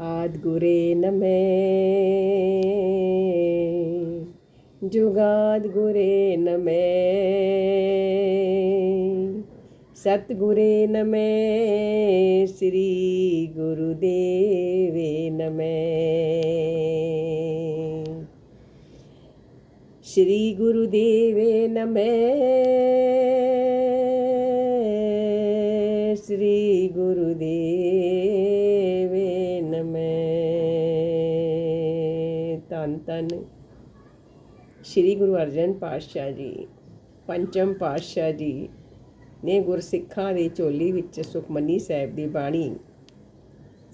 ਆਦ ਗੁਰੇ ਨਮੈ। ਜੁਗਾਦ ਗੁਰੇ ਨਮੈ ਸਤ ਗੁਰੇ ਨਮੈ। ਸ੍ਰੀ ਗੁਰੂ ਦੇਵੇ ਨਮੈ। ਸ੍ਰੀ ਤਨ ਸ੍ਰੀ ਗੁਰੂ ਅਰਜਨ ਪਾਤਸ਼ਾਹ ਜੀ, ਪੰਚਮ ਪਾਤਸ਼ਾਹ ਜੀ ਨੇ ਗੁਰਸਿੱਖਾਂ ਦੀ ਝੋਲੀ ਵਿੱਚ ਸੁਖਮਨੀ ਸਾਹਿਬ ਦੀ ਬਾਣੀ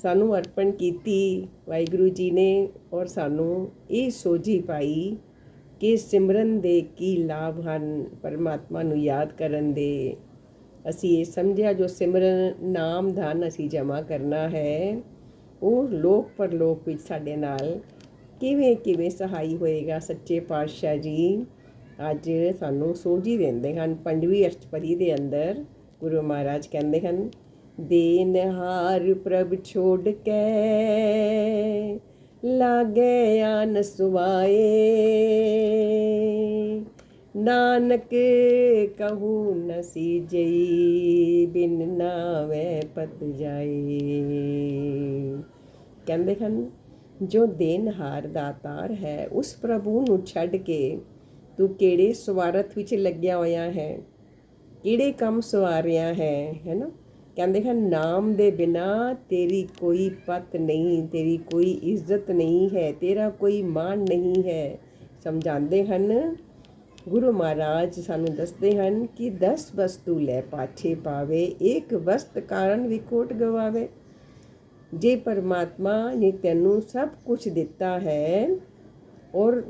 ਸਾਨੂੰ ਅਰਪਣ ਕੀਤੀ। ਵਾਹਿਗੁਰੂ ਜੀ ਨੇ ਔਰ ਸਾਨੂੰ ਇਹ ਸੋਝੀ ਪਾਈ ਕਿ ਸਿਮਰਨ ਦੇ ਕੀ ਲਾਭ ਹਨ, ਪਰਮਾਤਮਾ ਨੂੰ ਯਾਦ ਕਰਨ ਦੇ। ਅਸੀਂ ਇਹ ਸਮਝਿਆ, ਜੋ ਸਿਮਰਨ ਨਾਮ ਧਨ ਅਸੀਂ ਜਮਾ ਕਰਨਾ ਹੈ, ਉਹ ਲੋਕ ਪਰਲੋਕ ਵਿੱਚ ਸਾਡੇ ਨਾਲ ਕਿਵੇਂ ਕਿਵੇਂ ਸਹਾਈ ਹੋਏਗਾ ਸੱਚੇ ਪਾਤਸ਼ਾਹ ਜੀ? ਅੱਜ ਸਾਨੂੰ ਸੋਝੀ ਦਿੰਦੇ ਹਨ, ਪੰਜਵੀਂ ਅਸ਼ਟਪਦੀ ਦੇ ਅੰਦਰ ਗੁਰੂ ਮਹਾਰਾਜ ਕਹਿੰਦੇ ਹਨ ਦੇਨਹਾਰ ਪ੍ਰਭ ਛੋੜ ਕੇ, ਲਾਗੇ ਆਨ ਸੁਵਾਏ ਨਾਨਕ ਕਹੂ ਨਸੀ ਜਈ, ਬਿਨ ਨਾਵੇ ਪਤ ਜਾਏ। ਕਹਿੰਦੇ ਹਨ ਜੋ ਦੇਨਹਾਰ ਦਾਤਾਰ ਹੈ, ਉਸ ਪ੍ਰਭੂ ਨੂੰ ਛੱਡ ਕੇ ਤੂੰ ਕਿਹੜੇ ਸਵਾਰਥ ਵਿੱਚ ਲੱਗਿਆ ਹੋਇਆ ਹੈ? ਕਿਹੜੇ ਕੰਮ ਸਵਾਰਿਆ ਹੈ? ਹੈਨਾ? ਕਹਿੰਦੇ ਹਨ, ਨਾਮ ਦੇ ਬਿਨਾ ਤੇਰੀ ਕੋਈ ਪਤ ਨਹੀਂ, ਤੇਰੀ ਕੋਈ ਇੱਜ਼ਤ ਨਹੀਂ ਹੈ, ਤੇਰਾ ਕੋਈ ਮਾਣ ਨਹੀਂ ਹੈ। ਸਮਝਾਉਂਦੇ ਹਨ, ਗੁਰੂ ਮਹਾਰਾਜ ਸਾਨੂੰ ਦੱਸਦੇ ਹਨ ਕਿ 10 ਵਸਤੂ ਲੈ ਪਾਛੇ ਪਾਵੇ, ਇੱਕ ਵਸਤ ਕਾਰਨ ਵਿਕੋਟ ਗਵਾਵੇ। ਜੇ ਪਰਮਾਤਮਾ ਨੇ ਤੈਨੂੰ ਸਭ ਕੁਝ ਦਿੱਤਾ ਹੈ ਔਰ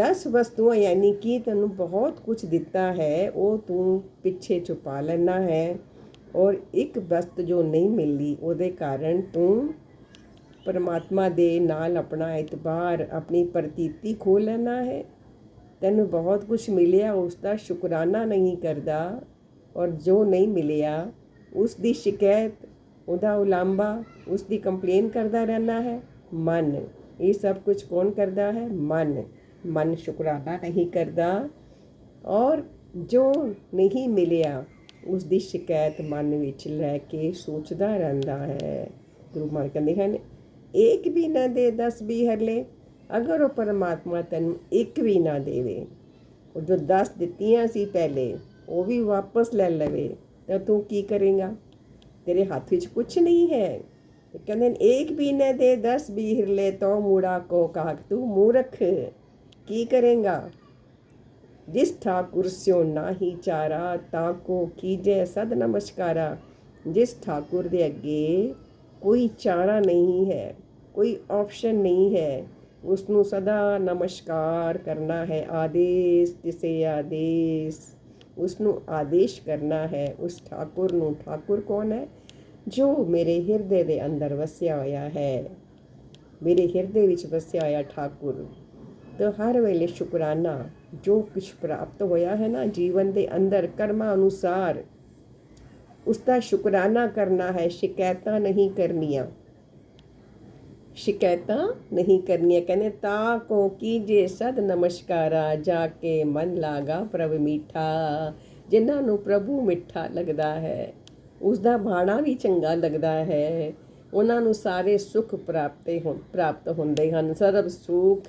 10 ਵਸਤੂਆਂ ਯਾਨੀ ਕਿ ਤੈਨੂੰ ਬਹੁਤ ਕੁਝ ਦਿੱਤਾ ਹੈ, ਉਹ ਤੂੰ ਪਿੱਛੇ ਛੁਪਾ ਲੈਣਾ ਹੈ ਔਰ ਇੱਕ ਵਸਤ ਜੋ ਨਹੀਂ ਮਿਲਦੀ ਉਹਦੇ ਕਾਰਨ ਤੂੰ ਪਰਮਾਤਮਾ ਦੇ ਨਾਲ ਆਪਣਾ ਇਤਬਾਰ, ਆਪਣੀ ਪ੍ਰਤੀਤੀ ਖੋ ਲੈਣਾ ਹੈ। ਤੈਨੂੰ ਬਹੁਤ ਕੁਝ ਮਿਲਿਆ ਉਸ ਦਾ ਸ਼ੁਕਰਾਨਾ ਨਹੀਂ ਕਰਦਾ ਔਰ ਜੋ ਨਹੀਂ ਮਿਲਿਆ ਉਸ ਦੀ ਸ਼ਿਕਾਇਤ ਉਹਦਾ ਉਲਾਂਭਾ ਉਸ ਦੀ ਕੰਪਲੇਨ ਕਰਦਾ ਰਹਿਣਾ ਹੈ ਮਨ ਇਹ ਸਭ ਕੁਝ ਕੌਣ ਕਰਦਾ ਹੈ ਮਨ ਮਨ ਸ਼ੁਕਰਾਨਾ ਨਹੀਂ ਕਰਦਾ ਔਰ ਜੋ ਨਹੀਂ ਮਿਲਿਆ ਉਸ ਦੀ ਸ਼ਿਕਾਇਤ ਮਨ ਵਿੱਚ ਲੈ ਕੇ ਸੋਚਦਾ ਰਹਿੰਦਾ ਹੈ ਗੁਰੂ ਮਹਾਰਾਜ ਕਹਿੰਦੇ ਹਨ ਇੱਕ ਵੀ ਨਾ ਦੇ 10 ਵੀ ਹਰਲੇ ਅਗਰ ਉਹ ਪਰਮਾਤਮਾ ਤੈਨੂੰ ਇੱਕ ਵੀ ਨਾ ਦੇਵੇ ਉਹ ਜੋ 10 ਦਿੱਤੀਆਂ ਸੀ ਪਹਿਲੇ ਉਹ ਵੀ ਵਾਪਸ ਲੈ ਲਵੇ ਤਾਂ ਤੂੰ ਕੀ ਕਰੇਗਾ ਤੇਰੇ ਹੱਥ ਵਿੱਚ ਕੁਝ ਨਹੀਂ ਹੈ। ਕਹਿੰਦੇ ਨੇ ਇੱਕ ਵੀ ਦੇ 10 ਵੀ ਹਿਰਲੇ ਤੋ ਮੂੜਾ ਕੋ ਕਾਕ ਤੂੰ ਮੂਰਖ, ਕੀ ਕਰੇਗਾ? ਜਿਸ ਠਾਕੁਰ ਸਿਓ ਨਾਹੀ ਚਾਰਾ, ਤਾਂ ਕੋ ਕੀਜੈ ਸਦ ਨਮਸਕਾਰਾ ਜਿਸ ਠਾਕੁਰ ਦੇ ਅੱਗੇ ਕੋਈ ਚਾਰਾ ਨਹੀਂ ਹੈ, ਕੋਈ ਆਪਸ਼ਨ ਨਹੀਂ ਹੈ ਉਸ ਨੂੰ ਸਦਾ ਨਮਸਕਾਰ ਕਰਨਾ ਹੈ ਆਦੇਸ਼, ਜਿਸੇ ਆਦੇਸ਼। ਉਸ ਨੂੰ ਆਦੇਸ਼ ਕਰਨਾ ਹੈ। ਉਸ ਠਾਕੁਰ ਨੂੰ, ਠਾਕੁਰ ਕੌਣ ਹੈ? ਜੋ ਮੇਰੇ ਹਿਰਦੇ ਦੇ ਅੰਦਰ ਵਸਿਆ ਹੋਇਆ ਹੈ। ਮੇਰੇ ਹਿਰਦੇ ਵਿੱਚ ਵਸਿਆ ਹੋਇਆ ਠਾਕੁਰ, ਤਾਂ ਹਰ ਵੇਲੇ ਸ਼ੁਕਰਾਨਾ। ਜੋ ਕੁਝ ਪ੍ਰਾਪਤ ਹੋਇਆ ਹੈ ਨਾ, ਜੀਵਨ ਦੇ ਅੰਦਰ ਕਰਮਾਂ ਅਨੁਸਾਰ ਉਸ ਦਾ ਸ਼ੁਕਰਾਨਾ ਕਰਨਾ ਹੈ, ਸ਼ਿਕਾਇਤਾਂ ਨਹੀਂ ਕਰਨੀਆਂ। ਸ਼ਿਕਾਇਤਾਂ ਨਹੀਂ ਕਰਨੀਆਂ। ਕਹਿੰਦੇ, ਤਾ ਕੋ ਕੀਜੇ ਸਦ ਨਮਸਕਾਰਾ, ਜਾ ਕੇ ਮਨ ਲਾਗਾ ਪ੍ਰਭ ਮੀਠਾ, ਜਿਨ੍ਹਾਂ ਨੂੰ ਪ੍ਰਭੂ ਮਿੱਠਾ ਲੱਗਦਾ ਹੈ, ਉਸ ਦਾ ਬਾਣਾ ਵੀ ਚੰਗਾ ਲੱਗਦਾ ਹੈ। ਉਹਨਾਂ ਨੂੰ ਸਾਰੇ ਸੁੱਖ ਪ੍ਰਾਪਤੇ ਹੋ, ਪ੍ਰਾਪਤ ਹੁੰਦੇ ਹਨ। ਸਰਬ ਸੁਖ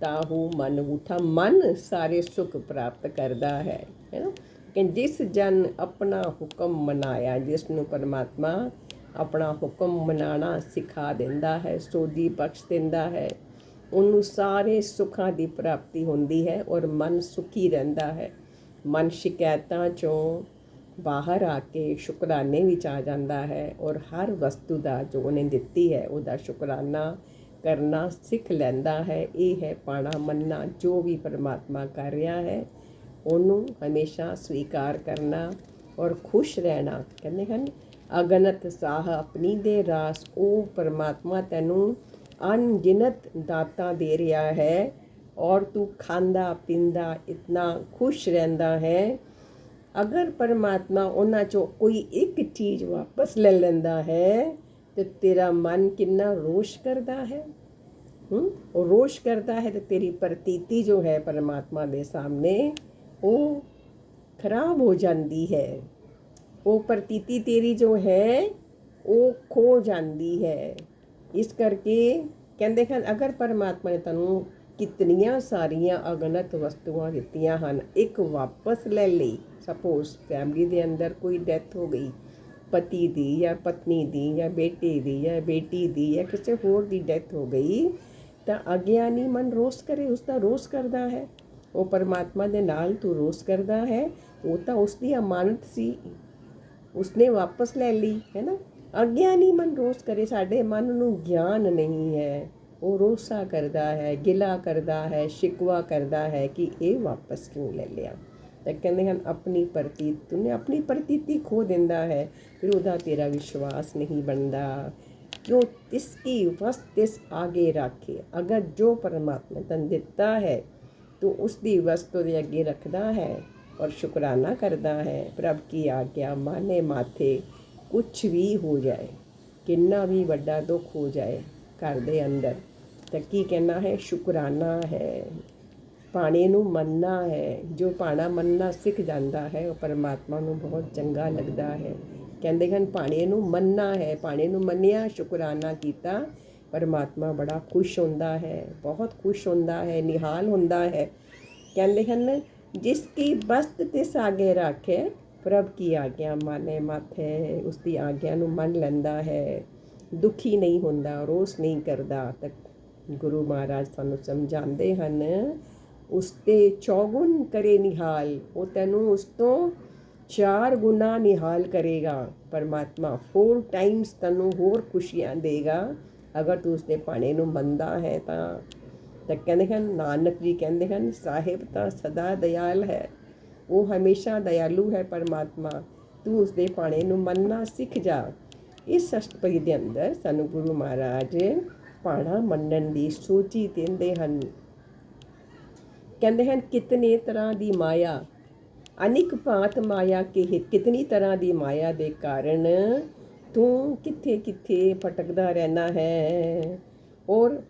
ਤਾਹੂ ਮਨ ਉਠਾ ਮਨ ਸਾਰੇ ਸੁਖ ਪ੍ਰਾਪਤ ਕਰਦਾ ਹੈ। ਹੈ ਨਾ? ਕਿ ਜਿਸ ਜਨ ਆਪਣਾ ਹੁਕਮ ਮਨਾਇਆ, ਜਿਸ ਨੂੰ ਪਰਮਾਤਮਾ ਆਪਣਾ ਹੁਕਮ ਮਨਾਣਾ ਸਿਖਾ ਦਿੰਦਾ ਹੈ, ਸੋਧੀ ਬਖਸ਼ ਦਿੰਦਾ ਹੈ। ਉਹਨੂੰ ਸਾਰੇ ਸੁੱਖਾਂ ਦੀ ਪ੍ਰਾਪਤੀ ਹੁੰਦੀ ਹੈ ਔਰ ਮਨ ਸੁਖੀ ਰਹਿੰਦਾ ਹੈ। ਮਨ ਸ਼ਿਕਾਇਤਾਂ ਚੋਂ ਬਾਹਰ ਆ ਕੇ ਸ਼ੁਕਰਾਨੇ ਵਿੱਚ ਆ ਜਾਂਦਾ ਹੈ ਔਰ ਹਰ ਵਸਤੂ ਦਾ ਜੋ ਉਹਨੇ ਦਿੱਤੀ ਹੈ, ਉਹਦਾ ਸ਼ੁਕਰਾਨਾ ਕਰਨਾ ਸਿੱਖ ਲੈਂਦਾ ਹੈ। ਇਹ ਹੈ ਪਾਣਾ ਮੰਨਣਾ, ਜੋ ਵੀ ਪਰਮਾਤਮਾ ਕਰ ਰਿਹਾ ਹੈ, ਉਹਨੂੰ ਹਮੇਸ਼ਾ ਸਵੀਕਾਰ ਕਰਨਾ ਔਰ ਖੁਸ਼ ਰਹਿਣਾ। ਕਹਿੰਦੇ ਹਨ ਅਗਨਤ ਸਾਹ ਆਪਣੀ ਦੇ ਰਾਸ, ਉਹ ਪਰਮਾਤਮਾ ਤੈਨੂੰ ਅਣਗਿਣਤ ਦਾਤਾਂ ਦੇ ਰਿਹਾ ਹੈ ਔਰ ਤੂੰ ਖਾਂਦਾ, ਪੀਂਦਾ, ਇਤਨਾ ਖੁਸ਼ ਰਹਿੰਦਾ ਹੈ। ਅਗਰ ਪਰਮਾਤਮਾ ਉਹਨਾਂ ਚੋਂ ਕੋਈ ਇੱਕ ਚੀਜ਼ ਵਾਪਸ ਲੈ ਲੈਂਦਾ ਹੈ, ਤੇ ਤੇਰਾ ਮਨ ਕਿੰਨਾ ਰੋਸ਼ ਕਰਦਾ ਹੈ? ਹੂੰ, ਉਹ ਰੋਸ਼ ਕਰਦਾ ਹੈ ਤੇ ਤੇਰੀ ਪ੍ਰਤੀਤੀ ਜੋ ਹੈ ਪਰਮਾਤਮਾ ਦੇ ਸਾਹਮਣੇ, ਉਹ ਖਰਾਬ ਹੋ ਜਾਂਦੀ ਹੈ। ਉਹ ਪ੍ਰਤੀਤੀ ਤੇਰੀ ਜੋ ਹੈ, ਉਹ ਖੋ ਜਾਂਦੀ ਹੈ। ਇਸ ਕਰਕੇ ਕਹਿੰਦੇ ਹਨ, ਅਗਰ ਪਰਮਾਤਮਾ ਨੇ ਤੈਨੂੰ ਕਿਤਨੀਆਂ ਸਾਰੀਆਂ ਅਗਣਤ ਵਸਤੂਆਂ ਦਿੱਤੀਆਂ ਹਨ, ਇੱਕ ਵਾਪਸ ਲੈ ਲਈ ਸਪੋਜ਼ ਫੈਮਿਲੀ ਦੇ ਅੰਦਰ ਕੋਈ ਡੈਥ ਹੋ ਗਈ, ਪਤੀ ਦੀ ਜਾਂ ਪਤਨੀ ਦੀ ਜਾਂ ਬੇਟੇ ਦੀ ਜਾਂ ਬੇਟੀ ਦੀ ਜਾਂ ਕਿਸੇ ਹੋਰ ਦੀ ਡੈਥ ਹੋ ਗਈ, ਤਾਂ ਅਗਿਆਨੀ ਮਨ ਰੋਸ ਕਰੇ ਉਸ ਦਾ ਰੋਸ ਕਰਦਾ ਹੈ। ਉਹ ਪਰਮਾਤਮਾ ਦੇ ਨਾਲ ਤੂੰ ਰੋਸ ਕਰਦਾ ਹੈ, ਉਹ ਤਾਂ ਉਸ ਦੀ ਅਮਾਨਤ ਸੀ। ਉਸਨੇ ਵਾਪਸ ਲੈ ਲਈ, ਹੈ ਨਾ? ਅਗਿਆਨੀ ਮਨ ਰੋਸ ਕਰੇ, ਸਾਡੇ ਮਨ ਨੂੰ ਗਿਆਨ ਨਹੀਂ ਹੈ। ਉਹ ਰੋਸਾ ਕਰਦਾ ਹੈ, ਗਿਲਾ ਕਰਦਾ ਹੈ, ਸ਼ਿਕਵਾ ਕਰਦਾ ਹੈ ਕਿ ਇਹ ਵਾਪਸ ਕਿਉਂ ਲੈ ਲਿਆ? ਤਾਂ ਕਹਿੰਦੇ ਹਨ, ਆਪਣੀ ਪ੍ਰਤੀ ਤੂੰ ਆਪਣੀ ਪ੍ਰਤੀਤੀ ਖੋ ਦਿੰਦਾ ਹੈ, ਫਿਰ ਉਹਦਾ ਤੇਰਾ ਵਿਸ਼ਵਾਸ ਨਹੀਂ ਬਣਦਾ। ਜੋ ਤਿਸਕੀ ਵਸਤ ਇਸ ਆਗੇ ਰੱਖੇ? ਅਗਰ ਜੋ ਪਰਮਾਤਮਾ ਤਨ ਦਿੱਤਾ ਹੈ, ਤੂੰ ਉਸ ਦੀ ਵਸਤੂ ਦੇ ਅੱਗੇ ਰੱਖਦਾ ਹੈ। ਔਰ ਸ਼ੁਕਰਾਨਾ ਕਰਦਾ ਹੈ ਪ੍ਰਭ ਕੀ ਆਗਿਆ, ਮਾਨੇ ਮਾਥੇ ਕੁਛ ਵੀ ਹੋ ਜਾਏ, ਕਿੰਨਾ ਵੀ ਵੱਡਾ ਦੁੱਖ ਹੋ ਜਾਏ ਘਰ ਦੇ ਅੰਦਰ, ਤਾਂ ਕੀ ਕਹਿਣਾ ਹੈ? ਸ਼ੁਕਰਾਨਾ ਹੈ। ਪਾਣੀ ਨੂੰ ਮੰਨਣਾ ਹੈ। ਜੋ ਪਾਣਾ ਮੰਨਣਾ ਸਿੱਖ ਜਾਂਦਾ ਹੈ, ਉਹ ਪਰਮਾਤਮਾ ਨੂੰ ਬਹੁਤ ਚੰਗਾ ਲੱਗਦਾ ਹੈ। ਕਹਿੰਦੇ ਹਨ ਪਾਣੇ ਨੂੰ ਮੰਨਣਾ ਹੈ। ਪਾਣੇ ਨੂੰ ਮੰਨਿਆ, ਸ਼ੁਕਰਾਨਾ ਕੀਤਾ। ਪਰਮਾਤਮਾ ਬੜਾ ਖੁਸ਼ ਹੁੰਦਾ ਹੈ, ਬਹੁਤ ਖੁਸ਼ ਹੁੰਦਾ ਹੈ, ਨਿਹਾਲ ਹੁੰਦਾ ਹੈ। ਕਹਿੰਦੇ ਹਨ ਜਿਸ ਕੀ ਬਸਤ ਤਿਸ ਆਗੇ ਰੱਖੇ, ਪ੍ਰਭ ਕੀ ਆਗਿਆ ਮਾਨੇ ਮਾਥੇ, ਉਸ ਦੀ ਆਗਿਆ ਨੂੰ ਮੰਨ ਲੈਂਦਾ ਹੈ। ਦੁਖੀ ਨਹੀਂ ਹੁੰਦਾ, ਰੋਸ ਨਹੀਂ ਕਰਦਾ। ਤਾਂ ਗੁਰੂ ਮਹਾਰਾਜ ਸਾਨੂੰ ਸਮਝਾਉਂਦੇ ਹਨ, ਉਸ ਤੇ ਚੌਗੁਣ ਕਰੇ ਨਿਹਾਲ, ਉਹ ਤੈਨੂੰ ਉਸ ਤੋਂ ਚਾਰ ਗੁਣਾ ਨਿਹਾਲ ਕਰੇਗਾ। ਪਰਮਾਤਮਾ ਫੋਰ ਟਾਈਮਸ ਤੈਨੂੰ ਹੋਰ ਖੁਸ਼ੀਆਂ ਦੇਗਾ। ਅਗਰ ਤੂੰ ਉਸ ਦੇ ਪਾਣੇ ਨੂੰ ਮੰਨਦਾ ਹੈ ਤਾਂ ਤਾਂ ਕਹਿੰਦੇ ਹਨ, ਨਾਨਕ ਜੀ ਕਹਿੰਦੇ ਹਨ, ਸਾਹਿਬ ਤਾਂ ਸਦਾ ਦਇਆਲ ਹੈ, ਉਹ ਹਮੇਸ਼ਾ ਦਇਆਲੂ ਹੈ ਪਰਮਾਤਮਾ, ਤੂੰ ਉਸ ਦੇ ਪਾਣੇ ਨੂੰ ਮੰਨਣਾ ਸਿੱਖ ਜਾ। ਇਸ ਅਸ਼ਟਪਦੀ ਦੇ ਅੰਦਰ ਸਾਨੂੰ ਗੁਰੂ ਮਹਾਰਾਜ ਪਾਣਾ ਮੰਨਣ ਦੀ ਸੂਚੀ ਦਿੰਦੇ ਹਨ। ਕਹਿੰਦੇ ਹਨ, ਕਿਤਨੇ ਤਰ੍ਹਾਂ ਦੀ ਮਾਇਆ, ਅਨਿਕ ਭਾਤ ਮਾਇਆ ਕੇ ਕਿਤਨੀ ਤਰ੍ਹਾਂ ਦੀ ਮਾਇਆ ਦੇ ਕਾਰਨ ਤੂੰ ਕਿੱਥੇ ਕਿੱਥੇ ਭਟਕਦਾ ਰਹਿਣਾ ਹੈ। ਔਰ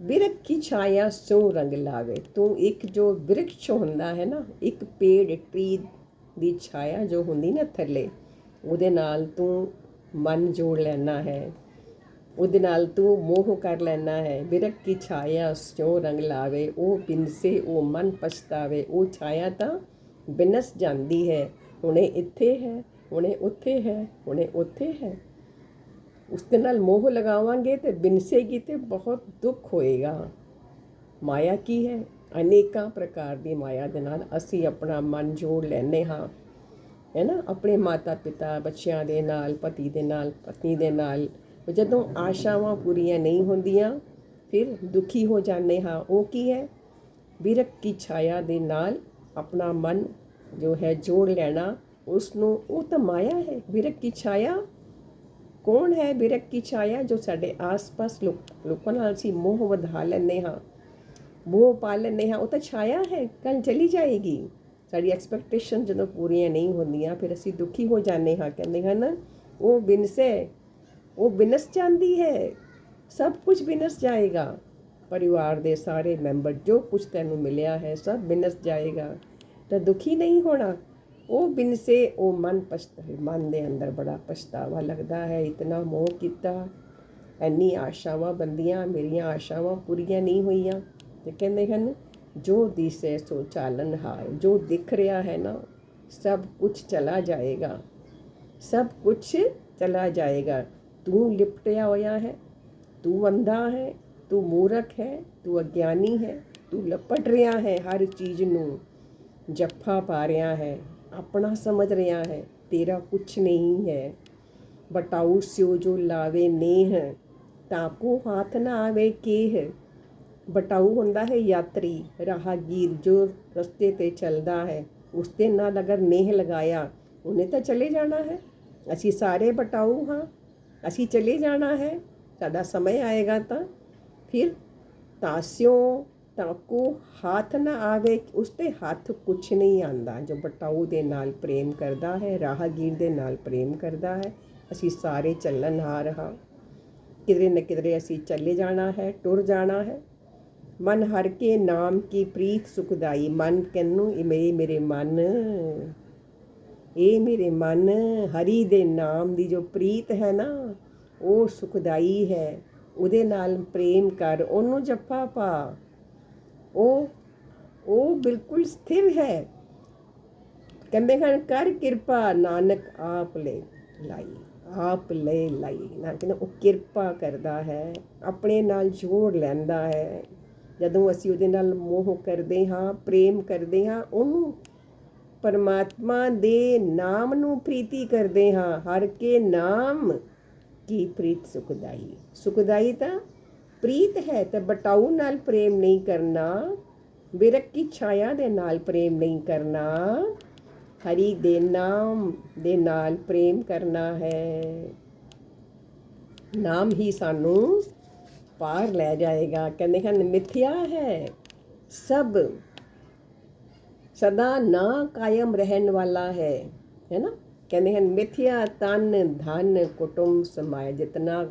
ਬਿਰਖ ਕੀ ਛਾਇਆ ਸੋ ਰੰਗ ਲਾਵੇ? ਤੂੰ ਇੱਕ ਜੋ ਬਿਰਖ ਹੁੰਦਾ ਹੈ ਨਾ, ਇੱਕ ਪੇੜ ਟਰੀ ਦੀ ਛਾਇਆ ਜੋ ਹੁੰਦੀ ਨਾ ਥੱਲੇ, ਉਹਦੇ ਨਾਲ ਤੂੰ ਮਨ ਜੋੜ ਲੈਣਾ ਹੈ। ਉਹਦੇ ਨਾਲ ਤੂੰ ਮੋਹ ਕਰ ਲੈਣਾ ਹੈ। ਬਿਰਖ ਕੀ ਛਾਇਆ ਸੋ ਰੰਗ ਲਾਵੇ, ਉਹ ਬਿਨਸੇ, ਉਹ ਮਨ ਪਛਤਾਵੇ, ਉਹ ਛਾਇਆ ਤਾਂ ਬਿਨਸ ਜਾਂਦੀ ਹੈ। ਹੁਣੇ ਇੱਥੇ ਹੈ, ਹੁਣੇ ਉੱਥੇ ਹੈ, ਹੁਣੇ ਉੱਥੇ ਹੈ। ਉਸ ਦੇ ਨਾਲ ਮੋਹ ਲਗਾਵਾਂਗੇ ਤੇ ਬਿਨਸੇਗੀ ਤੇ ਬਹੁਤ ਦੁੱਖ ਹੋਏਗਾ। ਮਾਇਆ ਕੀ ਹੈ? ਅਨੇਕਾਂ ਪ੍ਰਕਾਰ ਦੀ ਮਾਇਆ ਦੇ ਨਾਲ ਅਸੀਂ ਆਪਣਾ ਮਨ ਜੋੜ ਲੈਨੇ ਹਾਂ। ਹੈ ਨਾ? ਆਪਣੇ ਮਾਤਾ ਪਿਤਾ ਬੱਚਿਆਂ ਦੇ ਨਾਲ, ਪਤੀ ਦੇ ਨਾਲ, ਪਤਨੀ ਦੇ ਨਾਲ। ਜਦੋਂ ਆਸ਼ਾਵਾਂ ਪੂਰੀਆਂ ਨਹੀਂ ਹੁੰਦੀਆਂ, ਫਿਰ ਦੁਖੀ ਹੋ ਜਾਂਦੇ ਹਾਂ। ਉਹ ਕੀ ਹੈ? ਬਿਰਕ ਕੀ ਛਾਇਆ ਦੇ ਨਾਲ ਆਪਣਾ ਮਨ ਜੋ ਹੈ ਜੋੜ ਲੈਣਾ ਉਸ ਨੂੰ ਉਹ ਤਾਂ ਮਾਇਆ ਹੈ। ਬਿਰਕ ਕੀ ਛਾਇਆ? ਕੌਣ ਹੈ ਬਿਰਕ ਕੀ ਛਾਇਆ ਜੋ ਸਾਡੇ ਆਸ-ਪਾਸ ਲੋਕਾਂ ਨਾਲ ਅਸੀਂ ਮੋਹ ਵਧਾ ਲੈਂਦੇ ਹਾਂ? ਮੋਹ ਪਾ ਲੈਂਦੇ ਹਾਂ। ਉਹ ਤਾਂ ਛਾਇਆ ਹੈ। ਕੱਲ ਚਲੀ ਜਾਏਗੀ। ਸਾਡੀ ਐਕਸਪੈਕਟੇਸ਼ਨ ਜਦੋਂ ਪੂਰੀਆਂ ਨਹੀਂ ਹੁੰਦੀਆਂ, ਫਿਰ ਅਸੀਂ ਦੁਖੀ ਹੋ ਜਾਂਦੇ ਹਾਂ। ਕਹਿੰਦੇ ਹਨ, ਉਹ ਬਿਨਸੇ ਉਹ ਬਿਨਸ ਜਾਂਦੀ ਹੈ। ਸਭ ਕੁਝ ਬਿਨਸ ਜਾਏਗਾ। ਪਰਿਵਾਰ ਦੇ ਸਾਰੇ ਮੈਂਬਰ, ਜੋ ਕੁਝ ਤੈਨੂੰ ਮਿਲਿਆ ਹੈ, ਸਭ ਬਿਨਸ ਜਾਏਗਾ। ਤਾਂ ਦੁਖੀ ਨਹੀਂ ਹੋਣਾ। ਉਹ ਬਿਨਸੇ ਉਹ ਮਨ ਪਛਤਾ ਮਨ ਦੇ ਅੰਦਰ ਬੜਾ ਪਛਤਾਵਾ ਲੱਗਦਾ ਹੈ, ਇਤਨਾ ਮੋਹ ਕੀਤਾ, ਐਨੀ ਆਸ਼ਾਵਾਂ ਬੰਦੀਆਂ, ਮੇਰੀਆਂ ਆਸ਼ਾਵਾਂ ਪੂਰੀਆਂ ਨਹੀਂ ਹੋਈਆਂ। ਤੇ ਕਹਿੰਦੇ ਹਨ, ਜੋ ਦਿਸੇ ਸੋ ਚਾਲਨ ਹਾਰ ਜੋ ਦਿਖ ਰਿਹਾ ਹੈ ਨਾ, ਸਭ ਕੁਝ ਚਲਾ ਜਾਏਗਾ। ਸਭ ਕੁਝ ਚਲਾ ਜਾਏਗਾ। ਤੂੰ ਲਿਪਟਿਆ ਹੋਇਆ ਹੈ, ਤੂੰ ਅੰਧਾ ਹੈ, ਤੂੰ ਮੂਰਖ ਹੈ, ਤੂੰ ਅਗਿਆਨੀ ਹੈ, ਤੂੰ ਲਪਟ ਰਿਹਾ ਹੈ ਹਰ ਚੀਜ਼ ਨੂੰ, ਜੱਫਾ ਪਾ ਰਿਹਾ ਹੈ। ਆਪਣਾ ਸਮਝ ਰਿਹਾ ਹੈ, ਤੇਰਾ ਕੁਛ ਨਹੀਂ ਹੈ। ਬਟਾਉ ਸਿਓ ਜੋ ਲਾਵੇ ਨੇਹ ਤਾਕੋ ਹਾਥ ਨਾ ਆਵੇ ਕੇਹ। ਬਟਾਉ ਹੁੰਦਾ ਹੈ ਯਾਤਰੀ, ਰਾਹਗੀਰ ਜੋ ਰਸਤੇ ਤੇ ਚੱਲਦਾ ਹੈ। ਉਸ ਤੇ ਨਾਲ ਅਗਰ ਨੇਹ ਲਗਾਇਆ, ਉਹਨੇ ਤਾਂ ਚਲੇ ਜਾਣਾ ਹੈ। ਅਸੀਂ ਸਾਰੇ ਬਟਾਉ ਹਾਂ, ਅਸੀਂ ਚਲੇ ਜਾਣਾ ਹੈ, ਸਾਡਾ ਸਮੇਂ ਆਏਗਾ ਤਾਂ। ਫਿਰ ਤਾਸਿਓ ਤਾਕੋ ਹੱਥ ਨਾ ਆਵੇ ਉਸ ਤੇ ਹੱਥ ਕੁਛ ਨਹੀਂ ਆਂਦਾ। ਜੋ ਬਟਾਊ ਦੇ ਨਾਲ ਪ੍ਰੇਮ ਕਰਦਾ ਹੈ, ਰਾਹਗੀਰ ਦੇ ਨਾਲ ਪ੍ਰੇਮ ਕਰਦਾ ਹੈ, ਅਸੀਂ ਸਾਰੇ ਚੱਲਣ ਆ ਹਾਂ। ਕਿਧਰੇ ਨਾ ਕਿਧਰੇ ਅਸੀਂ ਚੱਲੇ ਜਾਣਾ ਹੈ, ਟੁਰ ਜਾਣਾ ਹੈ। ਮਨ ਹਰ ਕੇ ਨਾਮ ਕੀ ਪ੍ਰੀਤ ਸੁਖਦਾਈ, ਮਨ ਕਹਿੰਨੂੰ ਇਹ ਮੇਰੇ ਮੇਰੇ ਮਨ। ਇਹ ਮੇਰੇ ਮਨ, ਹਰੀ ਦੇ ਨਾਮ ਦੀ ਜੋ ਪ੍ਰੀਤ ਹੈ ਨਾ, ਉਹ ਸੁਖਦਾਈ ਹੈ। ਉਹਦੇ ਨਾਲ ਪ੍ਰੇਮ ਕਰ, ਉਹਨੂੰ ਜੱਫਾ ਪਾ। ਉਹ ਉਹ ਬਿਲਕੁਲ ਸਥਿਰ ਹੈ। ਕਹਿੰਦੇ ਹਨ, ਕਰ ਕਿਰਪਾ ਨਾਨਕ ਆਪ ਲੈ ਲਾਈ, ਆਪ ਲੈ ਲਾਈ। ਨਾ ਕਹਿੰਦੇ, ਉਹ ਕਿਰਪਾ ਕਰਦਾ ਹੈ, ਆਪਣੇ ਨਾਲ ਜੋੜ ਲੈਂਦਾ ਹੈ। ਜਦੋਂ ਅਸੀਂ ਉਹਦੇ ਨਾਲ ਮੋਹ ਕਰਦੇ ਹਾਂ, ਪ੍ਰੇਮ ਕਰਦੇ ਹਾਂ, ਉਹਨੂੰ ਪਰਮਾਤਮਾ ਦੇ ਨਾਮ ਨੂੰ ਪ੍ਰੀਤੀ ਕਰਦੇ ਹਾਂ। ਹਰ ਕੇ ਨਾਮ ਕੀ ਪ੍ਰੀਤ ਸੁਖਦਾਈ? ਸੁਖਦਾਈ ਤਾਂ ਪ੍ਰੀਤ ਹੈ ਤੇ ਬਟਾਊ ਨਾਲ ਪ੍ਰੇਮ ਨਹੀਂ ਕਰਨਾ, ਵਿਰਕ ਕੀ ਛਾਇਆ ਦੇ ਨਾਲ ਪ੍ਰੇਮ ਨਹੀਂ ਕਰਨਾ, ਹਰੀ ਦੇ ਨਾਮ ਦੇ ਨਾਲ ਪ੍ਰੇਮ ਕਰਨਾ ਹੈ। ਨਾਮ ਹੀ ਸਾਨੂੰ ਪਾਰ ਲੈ ਜਾਏਗਾ। ਕਹਿੰਦੇ ਹਨ, ਮਿਥਿਆ ਹੈ, ਸਭ ਸਦਾ ਨਾ ਕਾਇਮ ਰਹਿਣ ਵਾਲਾ ਹੈ। ਹੈ ਨਾ? ਕਹਿੰਦੇ ਹਨ, ਮਿਥਿਆ ਤਨ ਧਨ ਕੁਟੁੰਬ ਸਮਾਇ ਜਿਤਨਾ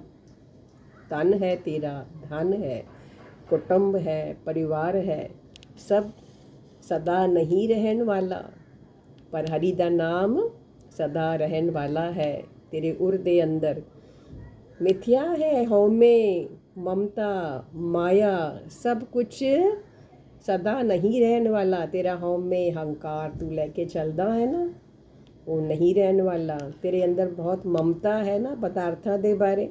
ਤਨ ਹੈ ਤੇਰਾ ਧਨ ਹੈ ਕੁਟੁੰਬ ਹੈ ਪਰਿਵਾਰ ਹੈ ਸਭ ਸਦਾ ਨਹੀਂ ਰਹਿਣ ਵਾਲਾ ਪਰ ਹਰੀ ਦਾ ਨਾਮ ਸਦਾ ਰਹਿਣ ਵਾਲਾ ਹੈ ਤੇਰੇ ਉਰ ਦੇ ਅੰਦਰ ਮਿਥਿਆ ਹੈ ਹਉਮੈ ਮਮਤਾ ਮਾਇਆ ਸਭ ਕੁਝ ਸਦਾ ਨਹੀਂ ਰਹਿਣ ਵਾਲਾ ਤੇਰਾ ਹਉਮੈ ਹੰਕਾਰ ਤੂੰ ਲੈ ਕੇ ਚੱਲਦਾ ਹੈ ਨਾ ਉਹ ਨਹੀਂ ਰਹਿਣ ਵਾਲਾ ਤੇਰੇ ਅੰਦਰ ਬਹੁਤ ਮਮਤਾ ਹੈ ਨਾ ਪਦਾਰਥਾਂ ਦੇ ਬਾਰੇ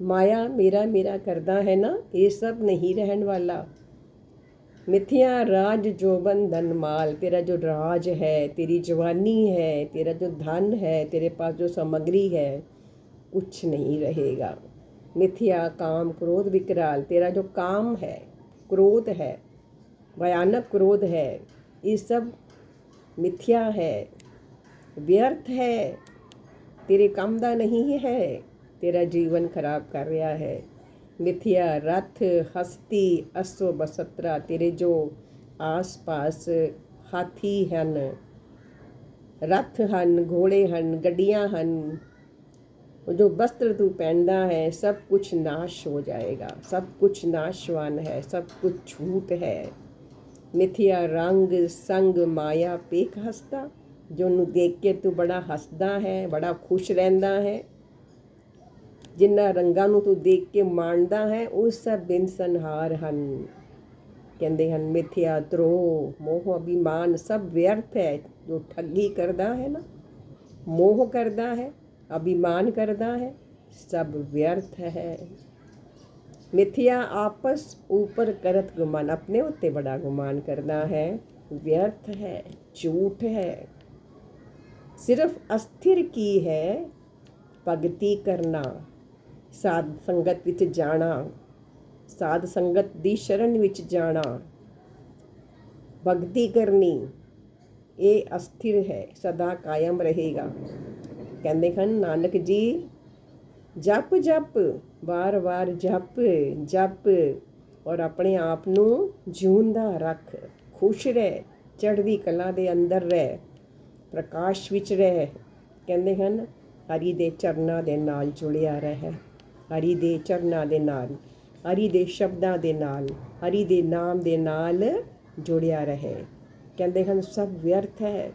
माया मेरा मेरा करदा है ना, ये सब नहीं रहने वाला। मिथ्या राज जोबन धन माल, तेरा जो राज है, तेरी जवानी है, तेरा जो धन है, तेरे पास जो सामग्री है, कुछ नहीं रहेगा। मिथ्या काम, क्रोध, विकराल, तेरा जो काम है, क्रोध है, भयानक क्रोध है, ये सब मिथ्या है, व्यर्थ है, तेरे काम का नहीं है। ਹੈ ਤੇਰਾ ਜੀਵਨ ਖਰਾਬ ਕਰ ਰਿਹਾ ਹੈ ਮਿਥਿਆ ਰਥ ਹਸਤੀ ਅਸੋ ਬਸਤਰਾ ਤੇਰੇ ਜੋ ਆਸ-ਪਾਸ ਹਾਥੀ ਹਨ ਰਥ ਹਨ ਘੋੜੇ ਹਨ ਗੱਡੀਆਂ ਹਨ ਉਹ ਜੋ ਵਸਤਰ ਤੂੰ ਪਹਿਨਦਾ ਹੈ ਸਭ ਕੁਝ ਨਾਸ਼ ਹੋ ਜਾਏਗਾ ਸਭ ਕੁਝ ਨਾਸ਼ਵਾਨ ਹੈ ਸਭ ਕੁਝ ਝੂਠ ਹੈ ਮਿਥਿਆ ਰੰਗ ਸੰਗ ਮਾਇਆ ਪੇਖ ਹਸਤਾ ਜੋ ਨੂੰ ਦੇਖ ਕੇ ਤੂੰ ਬੜਾ ਹੱਸਦਾ ਹੈ ਬੜਾ ਖੁਸ਼ ਰਹਿੰਦਾ ਹੈ ਜਿਨ੍ਹਾਂ ਰੰਗਾਂ ਨੂੰ ਤੂੰ ਦੇਖ ਕੇ ਮਾਣਦਾ ਹੈ ਉਹ ਸਭ ਬਿਨ ਸੰਹਾਰ ਹਨ ਕਹਿੰਦੇ ਹਨ ਮਿਥਿਆ ਤਰੋ ਮੋਹ ਅਭਿਮਾਨ ਸਭ ਵਿਅਰਥ ਹੈ ਜੋ ਠੱਗੀ ਕਰਦਾ ਹੈ ਨਾ ਮੋਹ ਕਰਦਾ ਹੈ ਅਭਿਮਾਨ ਕਰਦਾ ਹੈ ਸਭ ਵਿਅਰਥ ਹੈ ਮਿਥਿਆ ਆਪਸ ਉਪਰ ਕਰਤ ਗੁਮਾਨ ਆਪਣੇ ਉੱਤੇ ਬੜਾ ਗੁਮਾਨ ਕਰਦਾ ਹੈ ਵਿਅਰਥ ਹੈ ਝੂਠ ਹੈ ਸਿਰਫ ਅਸਥਿਰ ਕੀ ਹੈ ਭਗਤੀ ਕਰਨਾ ਸਾਧ ਸੰਗਤ ਵਿੱਚ ਜਾਣਾ, ਸਾਧ ਸੰਗਤ ਦੀ ਸ਼ਰਨ ਵਿੱਚ ਜਾਣਾ। ਭਗਤੀ ਕਰਨੀ, ਇਹ ਅਸਥਿਰ ਹੈ, ਸਦਾ ਕਾਇਮ ਰਹੇਗਾ। ਕਹਿੰਦੇ ਹਨ, ਨਾਨਕ ਜੀ, ਜਪ ਜਪ ਵਾਰ-ਵਾਰ ਜਪ ਜਪ ਔਰ ਆਪਣੇ ਆਪ ਨੂੰ ਜਿਉਂਦਾ ਰੱਖ। ਖੁਸ਼ ਰਹਿ, ਚੜ੍ਹਦੀ ਕਲਾ ਦੇ ਅੰਦਰ ਰਹਿ, ਪ੍ਰਕਾਸ਼ ਵਿੱਚ ਰਹਿ। ਕਹਿੰਦੇ ਹਨ, ਹਰੀ ਦੇ ਚਰਨਾਂ ਦੇ ਨਾਲ ਜੁੜਿਆ ਰਹਿ। ਹਰੀ ਦੇ ਚਰਨਾਂ ਦੇ ਨਾਲ, ਹਰੀ ਦੇ ਸ਼ਬਦਾਂ ਦੇ ਨਾਲ, ਹਰੀ ਦੇ ਨਾਮ ਦੇ ਨਾਲ ਜੁੜਿਆ ਰਹੇ। ਕਹਿੰਦੇ ਹਨ, ਸਭ ਵਿਅਰਥ ਹੈ।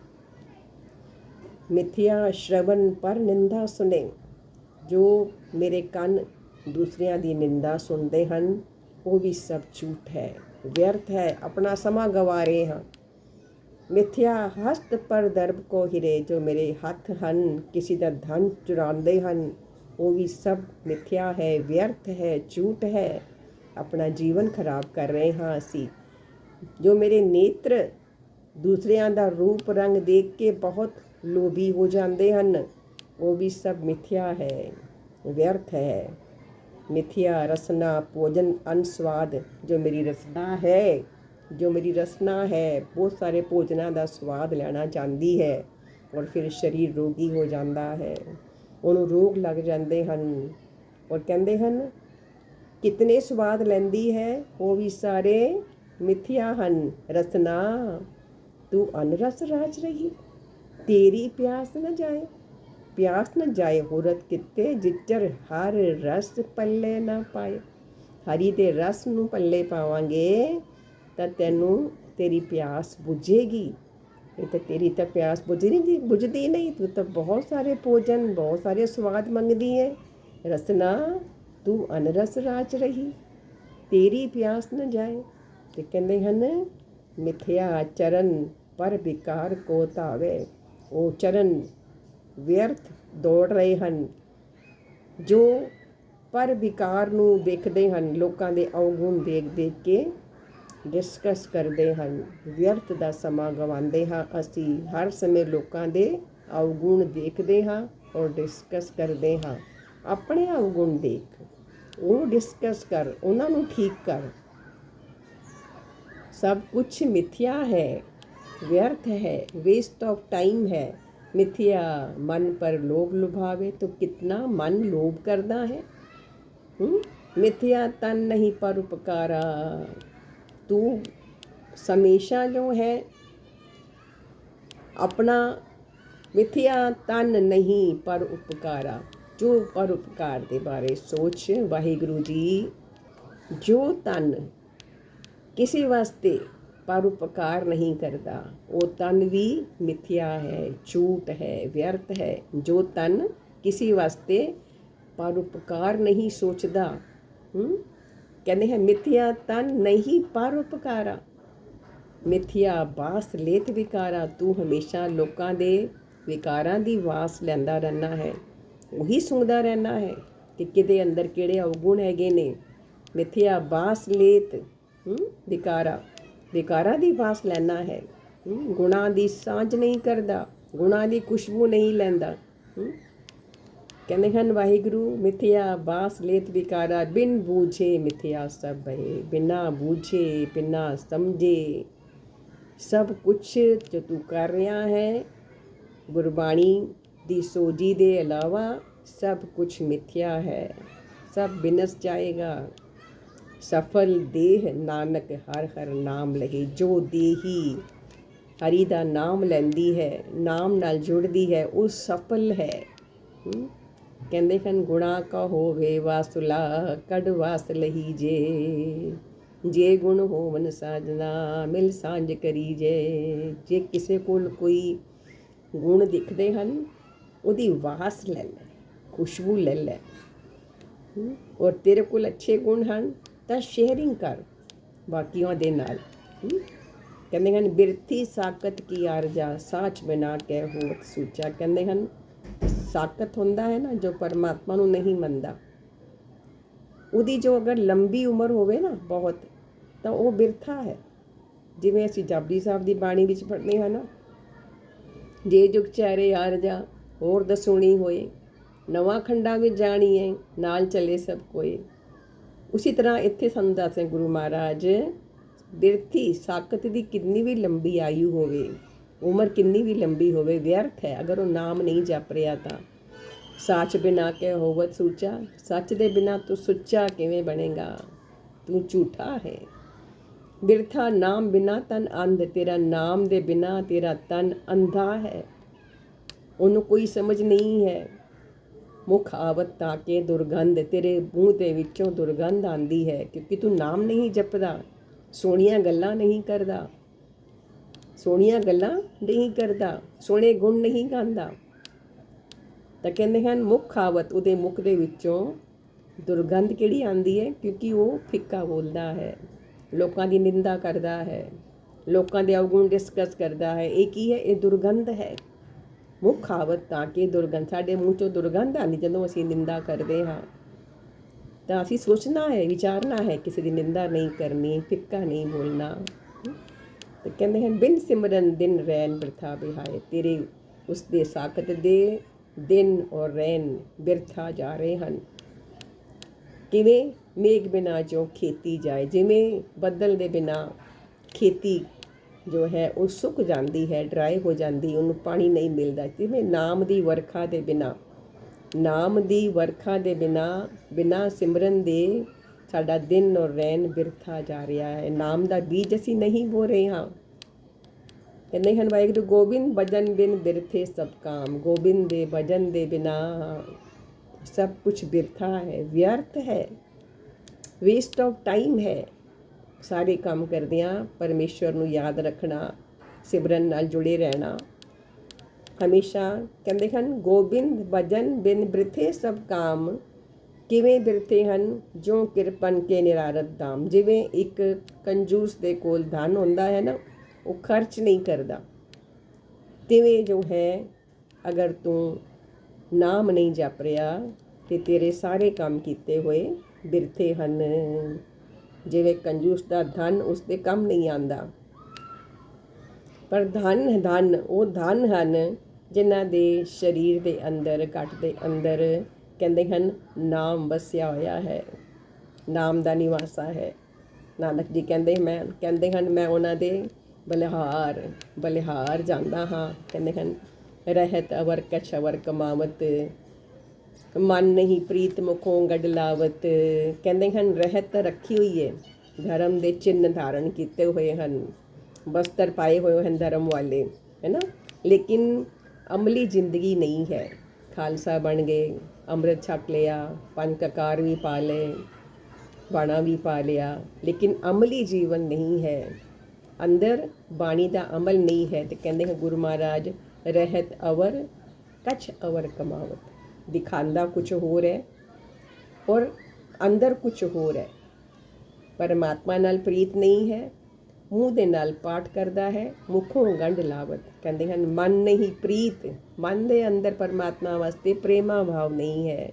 ਮਿਥਿਆ ਸ਼ਰਵਨ ਪਰ ਨਿੰਦਾ ਸੁਨੇ। ਜੋ ਮੇਰੇ ਕੰਨ ਦੂਸਰਿਆਂ ਦੀ ਨਿੰਦਾ ਸੁਣਦੇ ਹਨ, ਉਹ ਵੀ ਸਭ ਝੂਠ ਹੈ। ਵਿਅਰਥ ਹੈ, ਆਪਣਾ ਸਮਾਂ ਗਵਾ ਰਹੇ ਹਾਂ। ਮਿਥਿਆ ਹਸਤ ਪਰ ਦਰਬ ਕੋ ਹਿਰੇ, ਜੋ ਮੇਰੇ ਹੱਥ ਹਨ, ਕਿਸੇ ਦਾ ਧਨ ਚੁਰਾਉਂਦੇ ਹਨ। ਉਹ ਵੀ ਸਭ ਮਿਥਿਆ ਹੈ, ਵਿਅਰਥ ਹੈ, ਝੂਠ ਹੈ। ਆਪਣਾ ਜੀਵਨ ਖਰਾਬ ਕਰ ਰਹੇ ਹਾਂ ਅਸੀਂ। ਜੋ ਮੇਰੇ ਨੇਤਰ ਦੂਸਰਿਆਂ ਦਾ ਰੂਪ ਰੰਗ ਦੇਖ ਕੇ ਬਹੁਤ ਲੋਭੀ ਹੋ ਜਾਂਦੇ ਹਨ, ਉਹ ਵੀ ਸਭ ਮਿਥਿਆ ਹੈ, ਵਿਅਰਥ ਹੈ। ਮਿਥਿਆ ਰਸਨਾ ਭੋਜਨ ਅਨਸਵਾਦ, ਜੋ ਮੇਰੀ ਰਸਨਾ ਹੈ, ਜੋ ਮੇਰੀ ਰਸਨਾ ਹੈ, ਬਹੁਤ ਸਾਰੇ ਭੋਜਨਾਂ ਦਾ ਸਵਾਦ ਲੈਣਾ ਚਾਹੁੰਦੀ ਹੈ ਔਰ ਫਿਰ ਸਰੀਰ ਰੋਗੀ ਹੋ ਜਾਂਦਾ ਹੈ। ਉਹਨੂੰ ਰੋਗ ਲੱਗ ਜਾਂਦੇ ਹਨ। ਔਰ ਕਹਿੰਦੇ ਹਨ, ਕਿਤਨੇ ਸਵਾਦ ਲੈਂਦੀ ਹੈ, ਉਹ ਵੀ ਸਾਰੇ ਮਿਥਿਆ ਹਨ। ਰਸਨਾ, ਤੂੰ ਅਨਰਸ ਰਾਜ ਰਹੀ। ਤੇਰੀ ਪਿਆਸ ਨਾ ਜਾਏ, ਪਿਆਸ ਨਾ ਜਾਏ ਹੁਰਤ ਕਿਤੇ ਜਿੱਚਰ ਹਰ ਰਸ ਪੱਲੇ ਨਾ ਪਾਏ। ਹਰੀ ਦੇ ਰਸ ਨੂੰ ਪੱਲੇ ਪਾਵਾਂਗੇ, ਤਾਂ ਤੈਨੂੰ ਤੇਰੀ ਪਿਆਸ ਬੁਝੇਗੀ। ਇਹ ਤਾਂ ਤੇਰੀ ਤਾਂ ਪਿਆਸ ਬੁਝੀ ਨਹੀਂ ਦੀ ਬੁਝਦੀ ਨਹੀਂ, ਤੂੰ ਤਾਂ ਬਹੁਤ ਸਾਰੇ ਭੋਜਨ, ਬਹੁਤ ਸਾਰੇ ਸਵਾਦ ਮੰਗਦੀ ਹੈ ਰਸਨਾ, ਤੂੰ ਅਨਰਸ ਰਾਚ ਰਹੀ, ਤੇਰੀ ਪਿਆਸ ਨਾ ਜਾਏ। ਤੇ ਕਹਿੰਦੇ ਹਨ, ਮਿਥਿਆ ਚਰਨ ਪਰ ਵਿਕਾਰ ਕੋ ਧਾਵੇ। ਉਹ ਚਰਨ ਵਿਅਰਥ ਦੌੜ ਰਹੇ ਹਨ, ਜੋ ਪਰ ਵਿਕਾਰ ਨੂੰ ਦੇਖਦੇ ਹਨ, ਲੋਕਾਂ ਦੇ ਅਵਗੁਣ ਦੇਖ ਦੇਖ ਕੇ। ਡਿਸਕਸ ਕਰਦੇ ਹਨ। ਵਿਅਰਥ ਦਾ ਸਮਾਂ ਗਵਾਉਂਦੇ ਹਾਂ। ਅਸੀਂ ਹਰ ਸਮੇਂ ਲੋਕਾਂ ਦੇ ਅਵਗੁਣ ਦੇਖਦੇ ਹਾਂ ਔਰ ਡਿਸਕਸ ਕਰਦੇ ਹਾਂ। ਆਪਣੇ ਅਵਗੁਣ ਦੇਖ। ਉਹ ਡਿਸਕਸ ਕਰ। ਉਹਨਾਂ ਨੂੰ ਠੀਕ ਕਰ। ਸਭ ਕੁਝ ਮਿਥਿਆ ਹੈ। ਵਿਅਰਥ ਹੈ। ਵੇਸਟ ਆਫ ਟਾਈਮ ਹੈ। ਮਿਥਿਆ ਮਨ ਪਰ ਲੋਭ ਲੁਭਾਵੇ। ਤੋ ਕਿਤਨਾ ਮਨ ਲੋਭ ਕਰਦਾ ਹੈ? ਮਿਥਿਆ ਤਨ ਨਹੀਂ ਪਰ ਉਪਕਾਰਾ। तू हमेशा जो है अपना ਮਿਥਿਆ ਤਨ ਨਹੀਂ ਪਰ ਉਪਕਾਰਾ ਜੋ ਪਰ ਉਪਕਾਰ ਦੇ ਬਾਰੇ ਸੋਚ ਵਾਹਿਗੁਰੂ ਜੀ ਜੋ ਤਨ ਕਿਸੇ ਵਾਸਤੇ ਪਰਉਪਕਾਰ ਨਹੀਂ ਕਰਦਾ ਉਹ ਤਨ ਵੀ ਮਿਥਿਆ ਹੈ ਝੂਠ ਹੈ ਵਿਅਰਥ ਹੈ ਜੋ ਤਨ ਕਿਸੇ ਵਾਸਤੇ ਪਰਉਪਕਾਰ ਨਹੀਂ ਸੋਚਦਾ ਹੂੰ ਕਹਿੰਦੇ ਹੈ, ਮਿਥਿਆ ਤਨ ਨਹੀਂ ਪਰਉਪਕਾਰਾ ਮਿਥਿਆ ਬਾਸ ਲੇਤ ਵਿਕਾਰਾ, ਤੂੰ ਹਮੇਸ਼ਾ ਲੋਕਾਂ ਦੇ ਵਿਕਾਰਾਂ ਦੀ ਵਾਸ ਲੈਂਦਾ ਰਹਿਣਾ ਹੈ। ਉਹੀ ਸੁਣਦਾ ਰਹਿਣਾ ਹੈ ਕਿ ਕਿਤੇ ਅੰਦਰ ਕਿਹੜੇ ਅਵਗੁਣ ਹੈਗੇ ਨੇ। ਮਿਥਿਆ ਬਾਸ ਲੇਤ ਵਿਕਾਰਾ। ਵਿਕਾਰਾਂ ਦੀ ਵਾਸ ਲੈਣਾ ਹੈ। ਹੂੰ, ਗੁਣਾ ਦੀ ਸਾਂਝ ਨਹੀਂ ਕਰਦਾ, ਗੁਣਾ ਦੀ ਖੁਸ਼ਬੂ ਨਹੀਂ ਲੈਂਦਾ। ਕਹਿੰਦੇ ਹਨ, ਵਾਹਿਗੁਰੂ, ਮਿਥਿਆ ਬਾਸ ਲੇਤ ਵਿਕਾਰਾ, ਬਿਨ ਬੂਝੇ ਮਿਥਿਆ ਸਭ ਹੈ ਬਿਨਾ ਬੂਝੇ, ਬਿਨਾ ਸਮਝੇ। ਸਭ ਕੁਝ ਜੋ ਤੂੰ ਕਰ ਰਿਹਾ ਹੈ, ਗੁਰਬਾਣੀ ਦੀ ਸੋਜੀ ਦੇ ਇਲਾਵਾ ਸਭ ਕੁਝ ਮਿਥਿਆ ਹੈ। ਸਭ ਬਿਨਸ ਜਾਏਗਾ। ਸਫਲ ਦੇਹ ਨਾਨਕ ਹਰ ਹਰ ਨਾਮ ਲਹੇ, ਜੋ ਦੇਹੀ ਹਰੀ ਦਾ ਨਾਮ ਲੈਂਦੀ ਹੈ, ਨਾਮ ਨਾਲ ਜੁੜਦੀ ਹੈ, ਉਹ ਸਫਲ ਹੈ। ਕਹਿੰਦੇ ਹਨ ਗੁਣਾ ਕਾ ਹੋਵੇ ਵਾਸੁਲਾ ਕੜ ਵਾਸ ਲਹੀ ਜੇ। ਜੇ ਗੁਣ ਹੋਵਨ ਸਾਜਨਾ, ਮਿਲ ਸਾਂਝ ਕਰੀ ਜੇ। ਜੇ ਕਿਸੇ ਕੋਲ ਕੋਈ ਗੁਣ ਦਿਖਦੇ ਹਨ, ਉਹਦੀ ਵਾਸ ਲੈ ਲੈ, ਖੁਸ਼ਬੂ ਲੈ ਲੈ। ਔਰ ਤੇਰੇ ਕੋਲ ਅੱਛੇ ਗੁਣ ਹਨ, ਤਾਂ ਸ਼ੇਅਰਿੰਗ ਕਰ ਬਾਕੀਆਂ ਦੇ ਨਾਲ। ਕਹਿੰਦੇ ਹਨ, ਬਿਰਥੀ ਸਾਕਤ ਕੀ ਆਰਜਾ, ਸਾਚ ਬਿਨਾ ਕਹਿ ਹੋਤ ਸੂਚਾ। ਕਹਿੰਦੇ ਹਨ ਸਾਕਤ ਹੁੰਦਾ ਹੈ ਨਾ, ਜੋ ਪਰਮਾਤਮਾ ਨੂੰ ਨਹੀਂ ਮੰਨਦਾ। ਉਹਦੀ ਜੋ ਅਗਰ ਲੰਬੀ ਉਮਰ ਹੋਵੇ ਨਾ ਬਹੁਤ, ਤਾਂ ਉਹ ਬਿਰਥਾ ਹੈ। ਜਿਵੇਂ ਅਸੀਂ ਜਪਜੀ ਸਾਹਿਬ ਦੀ ਬਾਣੀ ਵਿੱਚ ਪੜ੍ਹਦੇ ਹਾਂ ਨਾ, ਜੇ ਜੁਗ ਚਿਹਰੇ ਆਰਜਾ ਹੋਰ ਦਸੂਣੀ ਹੋਏ, ਨਵਾਂ ਖੰਡਾਂ ਵਿੱਚ ਜਾਣੀ ਹੈ ਨਾਲ ਚੱਲੇ ਸਭ ਕੋਈ ਉਸੇ ਤਰ੍ਹਾਂ ਇੱਥੇ ਸਾਨੂੰ ਦੱਸਦੇ ਗੁਰੂ ਮਹਾਰਾਜ, ਬਿਰਥੀ ਸਾਕਤ ਦੀ ਕਿੰਨੀ ਵੀ ਲੰਬੀ ਆਯੂ ਹੋਵੇ ਉਮਰ ਕਿੰਨੀ ਵੀ ਲੰਬੀ ਹੋਵੇ, ਵਿਅਰਥ ਹੈ। ਅਗਰ ਉਹ ਨਾਮ ਨਹੀਂ ਜਪ ਰਿਹਾ ਤਾਂ। ਸੱਚ ਬਿਨਾ ਕੇ ਹੋਵਤ ਸੂਚਾ? ਸੱਚ ਦੇ ਬਿਨਾ ਤੂੰ ਸੁੱਚਾ ਕਿਵੇਂ ਬਣੇਗਾ? ਤੂੰ ਝੂਠਾ ਹੈ। ਬਿਰਥਾ ਨਾਮ ਬਿਨਾ ਤਨ ਅੰਧ, ਤੇਰਾ ਨਾਮ ਦੇ ਬਿਨਾ ਤੇਰਾ ਤਨ ਅੰਧਾ ਹੈ। ਉਹਨੂੰ ਕੋਈ ਸਮਝ ਨਹੀਂ ਹੈ। ਮੁਖ ਆਵਤ ਤਾਂ ਕੇ ਦੁਰਗੰਧ, ਤੇਰੇ ਮੂੰਹ ਦੇ ਵਿੱਚੋਂ ਦੁਰਗੰਧ ਆਂਦੀ ਹੈ। ਕਿਉਂਕਿ ਤੂੰ ਨਾਮ ਨਹੀਂ ਜਪਦਾ, ਸੋਹਣੀਆਂ ਗੱਲਾਂ ਨਹੀਂ ਕਰਦਾ। ਸੋਹਣੀਆਂ ਗੱਲਾਂ ਨਹੀਂ ਕਰਦਾ, ਸੋਹਣੇ ਗੁਣ ਨਹੀਂ ਗਾਉਂਦਾ। ਤਾਂ ਕਹਿੰਦੇ ਹਨ, ਮੁਖ ਆਵਤ ਉਹਦੇ ਮੁਖ ਦੇ ਵਿੱਚੋਂ ਦੁਰਗੰਧ ਕਿਹੜੀ ਆਂਦੀ ਹੈ? ਕਿਉਂਕਿ ਉਹ ਫਿੱਕਾ ਬੋਲਦਾ ਹੈ, ਲੋਕਾਂ ਦੀ ਨਿੰਦਾ ਕਰਦਾ ਹੈ, ਲੋਕਾਂ ਦੇ ਅਵਗੁਣ ਡਿਸਕਸ ਕਰਦਾ ਹੈ। ਇਹ ਕੀ ਹੈ? ਇਹ ਦੁਰਗੰਧ ਹੈ। ਮੁੱਖ ਆਵਤ ਤਾਂ ਕਿ ਦੁਰਗੰਧ, ਸਾਡੇ ਮੂੰਹ ਚੋਂ ਦੁਰਗੰਧ ਆਉਂਦੀ, ਜਦੋਂ ਅਸੀਂ ਨਿੰਦਾ ਕਰਦੇ ਹਾਂ। ਤਾਂ ਅਸੀਂ ਸੋਚਣਾ ਹੈ, ਵਿਚਾਰਨਾ ਹੈ, ਕਿਸੇ ਦੀ ਨਿੰਦਾ ਨਹੀਂ ਕਰਨੀ, ਫਿੱਕਾ ਨਹੀਂ ਬੋਲਣਾ। ਤੇ ਕਹਿੰਦੇ ਹਨ, ਬਿਨ ਸਿਮਰਨ ਦਿਨ ਰੈਨ ਬਿਰਥਾ ਬਿਹਾਏ, ਤੇਰੇ ਉਸ ਦੇ ਸਾਖਤ ਦੇ ਦਿਨ ਔਰ ਰੈਨ ਬਿਰਥਾ ਜਾ ਰਹੇ ਹਨ। ਕਿਵੇਂ ਮੇਘ ਬਿਨਾ ਜੋ ਖੇਤੀ ਜਾਏ, ਜਿਵੇਂ ਬੱਦਲ ਦੇ ਬਿਨਾ ਖੇਤੀ ਜੋ ਹੈ, ਉਹ ਸੁੱਕ ਜਾਂਦੀ ਹੈ ਡਰਾਈ ਹੋ ਜਾਂਦੀ, ਉਹਨੂੰ ਪਾਣੀ ਨਹੀਂ ਮਿਲਦਾ। ਜਿਵੇਂ ਨਾਮ ਦੀ ਵਰਖਾ ਦੇ ਬਿਨਾ, ਨਾਮ ਦੀ ਵਰਖਾ ਦੇ ਬਿਨਾ ਬਿਨਾ ਸਿਮਰਨ ਦੇ ਸਾਡਾ ਦਿਨ ਔਰ ਰੈਨ ਬਿਰਥਾ ਜਾ ਰਿਹਾ ਹੈ। ਨਾਮ ਦਾ ਬੀਜ ਅਸੀਂ ਨਹੀਂ ਬੋ ਰਹੇ ਹਾਂ। ਕਹਿੰਦੇ ਹਨ ਵਾਹਿਗੁਰੂ ਗੋਬਿੰਦ, ਭਜਨ ਬਿਨ ਬਿਰਥੇ ਸਭ ਕਾਮ। ਗੋਬਿੰਦ ਦੇ ਭਜਨ ਦੇ ਬਿਨਾ ਸਭ ਕੁਝ ਬਿਰਥਾ ਹੈ, ਵਿਅਰਥ ਹੈ। ਵੇਸਟ ਆਫ ਟਾਈਮ ਹੈ। ਸਾਰੇ ਕੰਮ ਕਰਦਿਆਂ ਪਰਮੇਸ਼ਵਰ ਨੂੰ ਯਾਦ ਰੱਖਣਾ, ਸਿਮਰਨ ਨਾਲ ਜੁੜੇ ਰਹਿਣਾ। ਹਮੇਸ਼ਾ ਕਹਿੰਦੇ ਹਨ, ਗੋਬਿੰਦ, ਭਜਨ ਬਿਨ ਬ੍ਰਿਥੇ ਸਭ ਕਾਮ। ਕਿਵੇਂ ਬਿਰਤੇ ਹਨ? ਜੋ ਕਿਰਪਨ ਕੇ ਨਿਰਾਰਤ ਦਾਮ ਜਿਵੇਂ ਇੱਕ ਕੰਜੂਸ ਦੇ ਕੋਲ ਧਨ ਹੁੰਦਾ ਹੈ ਨਾ, ਉਹ ਖਰਚ ਨਹੀਂ ਕਰਦਾ। ਤਿਵੇਂ ਜੋ ਹੈ, ਅਗਰ ਤੂੰ ਨਾਮ ਨਹੀਂ ਜਪ ਰਿਹਾ ਤੇ ਤੇਰੇ ਸਾਰੇ ਕੰਮ ਕੀਤੇ ਹੋਏ ਬਿਰਥੇ ਹਨ। ਜਿਵੇਂ ਕੰਜੂਸ ਦਾ ਧਨ ਉਸ ਦੇ ਕੰਮ ਨਹੀਂ ਆਂਦਾ ਪਰ ਧਨ ਧਨ, ਉਹ ਧਨ ਹਨ ਜਿਨ੍ਹਾਂ ਦੇ ਸਰੀਰ ਦੇ ਅੰਦਰ, ਘਟ ਦੇ ਅੰਦਰ ਕਹਿੰਦੇ ਹਨ, ਨਾਮ ਵਸਿਆ ਹੋਇਆ ਹੈ, ਨਾਮ ਦਾ ਨਿਵਾਸਾ ਹੈ। ਨਾਨਕ ਜੀ ਕਹਿੰਦੇ ਮੈਂ, ਕਹਿੰਦੇ ਹਨ, ਮੈਂ ਉਹਨਾਂ ਦੇ ਬਲਿਹਾਰ ਬਲਿਹਾਰ ਜਾਂਦਾ ਹਾਂ। ਕਹਿੰਦੇ ਹਨ, ਰਹਿਤ ਅਵਰ ਕਛ ਅਵਰ ਕਮਾਵਤ, ਮਨ ਨਹੀਂ ਪ੍ਰੀਤ ਮੁਖੋਂ ਗਡਲਾਵਤ ਕਹਿੰਦੇ ਹਨ, ਰਹਿਤ ਰੱਖੀ ਹੋਈ ਹੈ ਧਰਮ ਦੇ ਚਿੰਨ ਧਾਰਨ ਕੀਤੇ ਹੋਏ ਹਨ, ਬਸਤਰ ਪਾਏ ਹੋਏ ਹਨ ਧਰਮ ਵਾਲੇ, ਹੈ ਨਾ? ਲੇਕਿਨ ਅਮਲੀ ਜ਼ਿੰਦਗੀ ਨਹੀਂ ਹੈ, ਖਾਲਸਾ ਬਣ ਗਏ। ਅੰਮ੍ਰਿਤ ਛਕ ਲਿਆ, ਪੰਜ ਕਕਾਰ ਵੀ ਪਾ ਲਏ, ਬਾਣਾ ਵੀ ਪਾ ਲਿਆ। ਲੇਕਿਨ ਅਮਲੀ ਜੀਵਨ ਨਹੀਂ ਹੈ। ਅੰਦਰ ਬਾਣੀ ਦਾ ਅਮਲ ਨਹੀਂ ਹੈ ਤੇ ਕਹਿੰਦੇ ਹਨ ਗੁਰੂ ਮਹਾਰਾਜ, ਰਹਿਤ ਅਵਰ, ਕਛ ਅਵਰ ਕਮਾਵਤ। ਦਿਖਾਉਂਦਾ ਕੁਝ ਹੋਰ ਹੈ ਔਰ ਅੰਦਰ ਕੁਝ ਹੋਰ ਹੈ। ਪਰਮਾਤਮਾ ਨਾਲ ਪ੍ਰੀਤ ਨਹੀਂ ਹੈ। ਮੂੰਹ ਦੇ ਨਾਲ ਪਾਠ ਕਰਦਾ ਹੈ, ਮੁਖੋਂ ਗੰਢ ਲਾਵਤ। ਕਹਿੰਦੇ ਹਨ, ਮਨ ਨਹੀਂ ਪ੍ਰੀਤ, ਮਨ ਦੇ ਅੰਦਰ ਪਰਮਾਤਮਾ ਵਾਸਤੇ ਪ੍ਰੇਮਾ ਭਾਵ ਨਹੀਂ ਹੈ,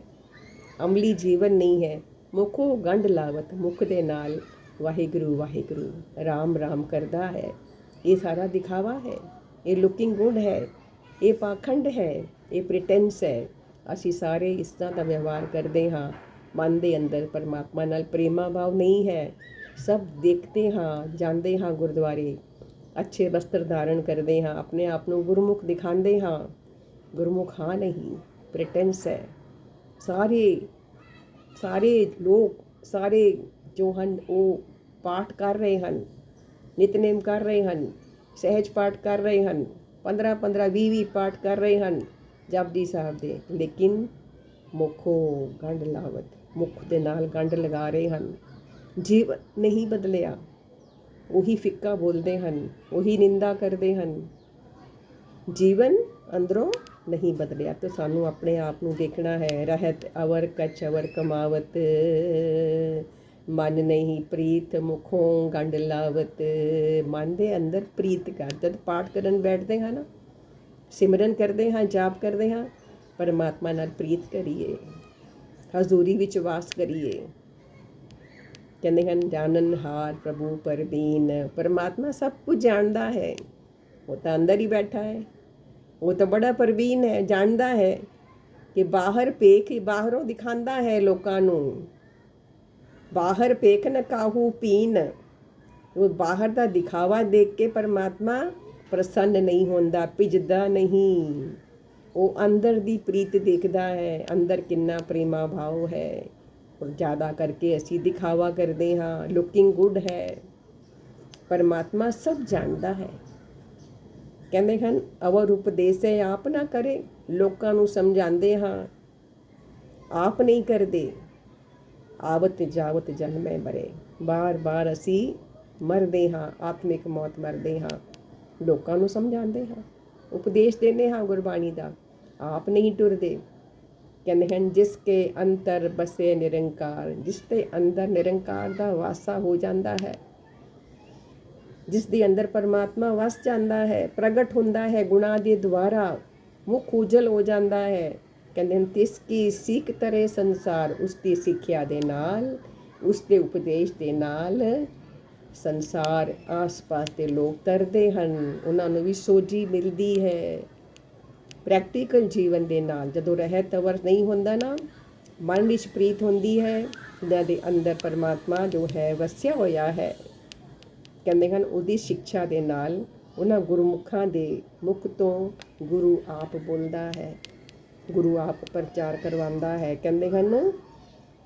ਅਮਲੀ ਜੀਵਨ ਨਹੀਂ ਹੈ। ਮੁਖੋਂ ਗੰਢ ਲਾਵਤ, ਮੁਖ ਦੇ ਨਾਲ ਵਾਹਿਗੁਰੂ ਵਾਹਿਗੁਰੂ, ਰਾਮ ਰਾਮ ਕਰਦਾ ਹੈ। ਇਹ ਸਾਰਾ ਦਿਖਾਵਾ ਹੈ, ਇਹ ਲੁਕਿੰਗ ਗੁੱਡ ਹੈ, ਇਹ ਪਾਖੰਡ ਹੈ, ਇਹ ਪ੍ਰੀਟੈਂਸ ਹੈ। ਅਸੀਂ ਸਾਰੇ ਇਸ ਤਰ੍ਹਾਂ ਦਾ ਵਿਵਹਾਰ ਕਰਦੇ ਹਾਂ। ਮਨ ਦੇ ਅੰਦਰ ਪਰਮਾਤਮਾ ਨਾਲ ਪ੍ਰੇਮਾ ਭਾਵ ਨਹੀਂ ਹੈ। ਸਭ ਦੇਖਦੇ ਹਾਂ ਜਾਂਦੇ ਹਾਂ ਗੁਰਦੁਆਰੇ। ਅੱਛੇ ਵਸਤਰ ਧਾਰਨ ਕਰਦੇ ਹਾਂ, ਆਪਣੇ ਆਪ ਨੂੰ ਗੁਰਮੁਖ ਦਿਖਾਉਂਦੇ ਹਾਂ। ਗੁਰਮੁਖ ਹਾਂ ਨਹੀਂ ਪ੍ਰੀਟੈਂਸ ਹੈ। ਸਾਰੇ ਸਾਰੇ ਲੋਕ, ਸਾਰੇ ਜੋ ਹਨ, ਉਹ ਪਾਠ ਕਰ ਰਹੇ ਹਨ, ਨਿਤਨੇਮ ਕਰ ਰਹੇ ਹਨ, ਸਹਿਜ ਪਾਠ ਕਰ ਰਹੇ ਹਨ 15 15 20 20 ਪਾਠ ਕਰ ਰਹੇ ਹਨ, ਜਪਜੀ ਸਾਹਿਬ ਦੇ। ਲੇਕਿਨ ਮੁਖੋ ਗੰਢ ਲਾਵਤ, ਮੁਖ ਦੇ ਨਾਲ ਗੰਢ ਲਗਾ ਰਹੇ ਹਨ। ਜੀਵਨ ਨਹੀਂ ਬਦਲਿਆ, ਉਹੀ ਫਿੱਕਾ ਬੋਲਦੇ ਹਨ, ਉਹੀ ਨਿੰਦਾ ਕਰਦੇ ਹਨ। ਜੀਵਨ ਅੰਦਰੋਂ ਨਹੀਂ ਬਦਲਿਆ, ਤੇ ਸਾਨੂੰ ਆਪਣੇ ਆਪ ਨੂੰ ਦੇਖਣਾ ਹੈ। ਰਹਿਤ ਅਵਰ ਕਛ ਅਵਰ ਕਮਾਵਤ, ਮਨ ਨਹੀਂ ਪ੍ਰੀਤ ਮੁਖੋਂ ਗੰਢ ਲਾਵਤ। ਮਨ ਦੇ ਅੰਦਰ ਪ੍ਰੀਤ ਕਰ ਜਦ ਪਾਠ ਕਰਨ ਬੈਠਦੇ ਹਾਂ ਨਾ, ਸਿਮਰਨ ਕਰਦੇ ਹਾਂ, ਜਾਪ ਕਰਦੇ ਹਾਂ, ਪਰਮਾਤਮਾ ਨਾਲ ਪ੍ਰੀਤ ਕਰੀਏ, ਹਜ਼ੂਰੀ ਵਿੱਚ ਵਾਸ ਕਰੀਏ। ਕਹਿੰਦੇ ਹਨ ਜਾਣਨ ਹਾਰ ਪ੍ਰਭੂ ਪਰਬੀਨ ਪਰਮਾਤਮਾ ਸਭ ਕੁਝ ਜਾਣਦਾ ਹੈ। ਉਹ ਤਾਂ ਅੰਦਰ ਹੀ ਬੈਠਾ ਹੈ। ਉਹ ਤਾਂ ਬੜਾ ਪਰਬੀਨ ਹੈ, ਜਾਣਦਾ ਹੈ ਕਿ ਬਾਹਰ ਪੇਖ ਬਾਹਰੋਂ ਦਿਖਾਉਂਦਾ ਹੈ ਲੋਕਾਂ ਨੂੰ। ਬਾਹਰ ਪੇਖ ਨ ਕਾਹੂ ਪੀਨ। ਉਹ ਬਾਹਰ ਦਾ ਦਿਖਾਵਾ ਦੇਖ ਕੇ ਪਰਮਾਤਮਾ ਪ੍ਰਸੰਨ ਨਹੀਂ ਹੁੰਦਾ, ਭਿਜਦਾ ਨਹੀਂ। ਉਹ ਅੰਦਰ ਦੀ ਪ੍ਰੀਤ ਦੇਖਦਾ ਹੈ, ਅੰਦਰ ਕਿੰਨਾ ਪ੍ਰੇਮਾ ਭਾਵ ਹੈ। ਔਰ ਜ਼ਿਆਦਾ ਕਰਕੇ ਅਸੀਂ ਦਿਖਾਵਾ ਕਰਦੇ ਹਾਂ ਲੁਕਿੰਗ ਗੁੱਡ ਹੈ ਪਰਮਾਤਮਾ ਸਭ ਜਾਣਦਾ ਹੈ ਕਹਿੰਦੇ ਹਨ ਅਵਰ ਉਪਦੇਸੇ ਆਪ ਨਾ ਕਰੇ ਲੋਕਾਂ ਨੂੰ ਸਮਝਾਉਂਦੇ ਹਾਂ ਆਪ ਨਹੀਂ ਕਰਦੇ ਆਵਤ ਜਾਵਤ ਜਨਮੇ ਮਰੇ ਬਾਰ-ਬਾਰ ਅਸੀਂ ਮਰਦੇ ਹਾਂ ਆਤਮਿਕ ਮੌਤ ਮਰਦੇ ਹਾਂ ਲੋਕਾਂ ਨੂੰ ਸਮਝਾਉਂਦੇ ਹਾਂ ਉਪਦੇਸ਼ ਦਿੰਦੇ ਹਾਂ ਗੁਰਬਾਣੀ ਦਾ ਆਪ ਨਹੀਂ ਟੁਰਦੇ ਕਹਿੰਦੇ ਹਨ ਜਿਸ ਕੇ ਅੰਤਰ ਬਸੇ ਨਿਰੰਕਾਰ ਜਿਸ ਦੇ ਅੰਦਰ ਨਿਰੰਕਾਰ ਦਾ ਵਾਸਾ ਹੋ ਜਾਂਦਾ ਹੈ ਜਿਸ ਦੇ ਅੰਦਰ ਪਰਮਾਤਮਾ ਵਸ ਜਾਂਦਾ ਹੈ, ਪ੍ਰਗਟ ਹੁੰਦਾ ਹੈ, ਗੁਣਾ ਦੇ ਦੁਆਰਾ ਮੁਖ ਉਜਲ ਹੋ ਜਾਂਦਾ ਹੈ। ਕਹਿੰਦੇ ਹਨ, ਤਿਸ ਕੀ ਸਿੱਖ ਤਰੇ ਸੰਸਾਰ ਉਸ ਦੀ ਸਿੱਖਿਆ ਦੇ ਨਾਲ ਉਸ ਦੇ ਉਪਦੇਸ਼ ਦੇ ਨਾਲ ਸੰਸਾਰ ਆਸ-ਪਾਸ ਦੇ ਲੋਕ ਤਰਦੇ ਹਨ। ਉਹਨਾਂ ਨੂੰ ਵੀ ਸੋਝੀ ਮਿਲਦੀ ਹੈ। ਪ੍ਰੈਕਟੀਕਲ ਜੀਵਨ ਦੇ ਨਾਲ, ਜਦੋਂ ਰਹਿਤ ਤਵਰ ਨਹੀਂ ਹੁੰਦਾ ਨਾ, ਮਨ ਵਿੱਚ ਪ੍ਰੀਤ ਹੁੰਦੀ ਹੈ, ਉਹਨਾਂ ਦੇ ਅੰਦਰ ਪਰਮਾਤਮਾ ਜੋ ਹੈ, ਵਸਿਆ ਹੋਇਆ ਹੈ। ਕਹਿੰਦੇ ਹਨ, ਉਹਦੀ ਸਿੱਖਿਆ ਦੇ ਨਾਲ ਉਹਨਾਂ ਗੁਰਮੁਖਾਂ ਦੇ ਮੁਖ ਤੋਂ ਗੁਰੂ ਆਪ ਬੋਲਦਾ ਹੈ, ਗੁਰੂ ਆਪ ਪ੍ਰਚਾਰ ਕਰਵਾਉਂਦਾ ਹੈ। ਕਹਿੰਦੇ ਹਨ,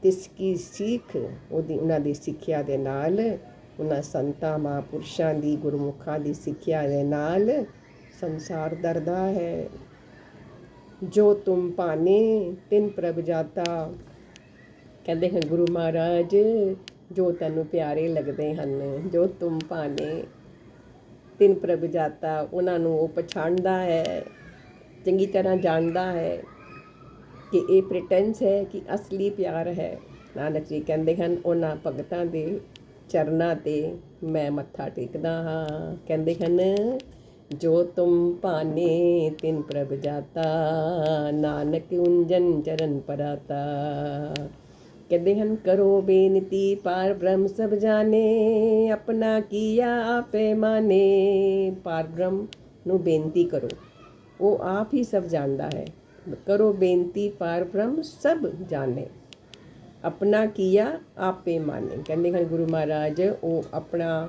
ਤਿਸ ਕੀ ਸਿੱਖ, ਉਹਦੀ ਉਹਨਾਂ ਦੀ ਸਿੱਖਿਆ ਦੇ ਨਾਲ, ਉਹਨਾਂ ਸੰਤਾਂ, ਮਹਾਂਪੁਰਸ਼ਾਂ ਦੀ ਗੁਰਮੁਖਾਂ ਦੀ ਸਿੱਖਿਆ ਦੇ ਨਾਲ ਸੰਸਾਰ ਦਰਦਾ ਹੈ। ਜੋ ਤੁਮ ਭਾਨੇ, ਤਿਨ ਪ੍ਰਭ ਜਾਤਾ। ਕਹਿੰਦੇ ਹਨ ਗੁਰੂ ਮਹਾਰਾਜ, ਜੋ ਤੈਨੂੰ ਪਿਆਰੇ ਲੱਗਦੇ ਹਨ, ਜੋ ਤੁਮ ਭਾਨੇ, ਤਿੰਨ ਪ੍ਰਭ ਜਾਤਾ, ਉਹਨਾਂ ਨੂੰ ਉਹ ਪਛਾਣਦਾ ਹੈ, ਚੰਗੀ ਤਰ੍ਹਾਂ ਜਾਣਦਾ ਹੈ ਕਿ ਇਹ ਪ੍ਰੀਟੈਂਸ ਹੈ ਕਿ ਅਸਲੀ ਪਿਆਰ ਹੈ। ਨਾਨਕ ਜੀ ਕਹਿੰਦੇ ਹਨ, ਉਹਨਾਂ ਭਗਤਾਂ ਦੇ ਚਰਨਾਂ ਤੇ ਮੈਂ ਮੱਥਾ ਟੇਕਦਾ ਹਾਂ। ਕਹਿੰਦੇ ਹਨ ਜੋ ਤੁਮ ਭਾਨੇ ਤਿਨ ਪ੍ਰਭ ਜਾਤਾ, ਨਾਨਕ ਉਂਜਨ ਚਰਨ ਪਰਾਤਾ। ਕਹਿੰਦੇ ਹਨ, ਕਰੋ ਬੇਨਤੀ, ਪਾਰ ਬ੍ਰਹਮ ਸਭ ਜਾਣੇ, ਆਪਣਾ ਕੀਆ ਆਪੇ ਮਾਨੇ। ਪਾਰ ਬ੍ਰਹਮ ਨੂੰ ਬੇਨਤੀ ਕਰੋ, ਉਹ ਆਪ ਹੀ ਸਭ ਜਾਣਦਾ ਹੈ। ਕਰੋ ਬੇਨਤੀ, ਪਾਰ ਬ੍ਰਹਮ ਸਭ ਜਾਣੇ, ਆਪਣਾ ਕੀਆ ਆਪੇ ਮਾਨੇ। ਕਹਿੰਦੇ ਹਨ, ਗੁਰੂ ਮਹਾਰਾਜ, ਉਹ ਆਪਣਾ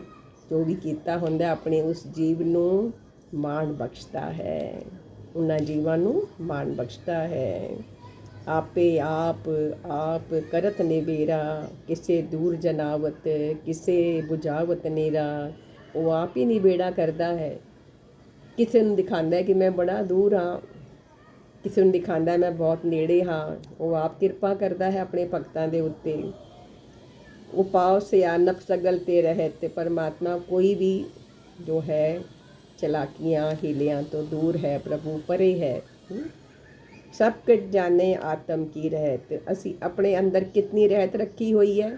ਜੋ ਵੀ ਕੀਤਾ ਹੁੰਦਾ ਆਪਣੇ ਉਸ ਜੀਵ ਨੂੰ ਮਾਣ ਬਖਸ਼ਦਾ ਹੈ। ਉਹਨਾਂ ਜੀਵਾਂ ਨੂੰ ਮਾਣ ਬਖਸ਼ਦਾ ਹੈ। ਆਪੇ ਆਪ ਆਪ ਕਰਤ ਨਿਬੇਰਾ ਕਿਸੇ ਦੂਰ ਜਨਾਵਤ, ਕਿਸੇ 부ਝਾਵਤ ਨੇਰਾ। ਉਹ ਆਪ ਹੀ ਨਿਬੇੜਾ ਕਰਦਾ ਹੈ। ਕਿਸੇ ਨੂੰ ਦਿਖਾਉਂਦਾ ਹੈ ਕਿ ਮੈਂ ਬੜਾ ਦੂਰ ਹਾਂ। ਕਿਸੇ ਨੂੰ ਦਿਖਾਉਂਦਾ ਮੈਂ ਬਹੁਤ ਨੇੜੇ ਹਾਂ। ਉਹ ਆਪ ਕਿਰਪਾ ਕਰਦਾ ਹੈ ਆਪਣੇ ਭਗਤਾਂ ਦੇ ਉੱਤੇ। ਉਪਾਵ ਸਿਆਨਪ ਸਗਲ ਤੇ ਰਹਿਤ ਤੇ ਪਰਮਾਤਮਾ ਕੋਈ ਵੀ ਜੋ ਹੈ ਚਲਾਕੀਆਂ ਹੀਲਿਆਂ ਤੋਂ ਦੂਰ ਹੈ ਪ੍ਰਭੂ ਪਰੇ ਹੈ ਹਮ? ਸਭ ਕੁਝ ਜਾਣੇ ਆਤਮ ਕੀ ਰਹਿਤ ਅਸੀਂ ਆਪਣੇ ਅੰਦਰ ਕਿਤਨੀ ਰਹਿਤ ਰੱਖੀ ਹੋਈ ਹੈ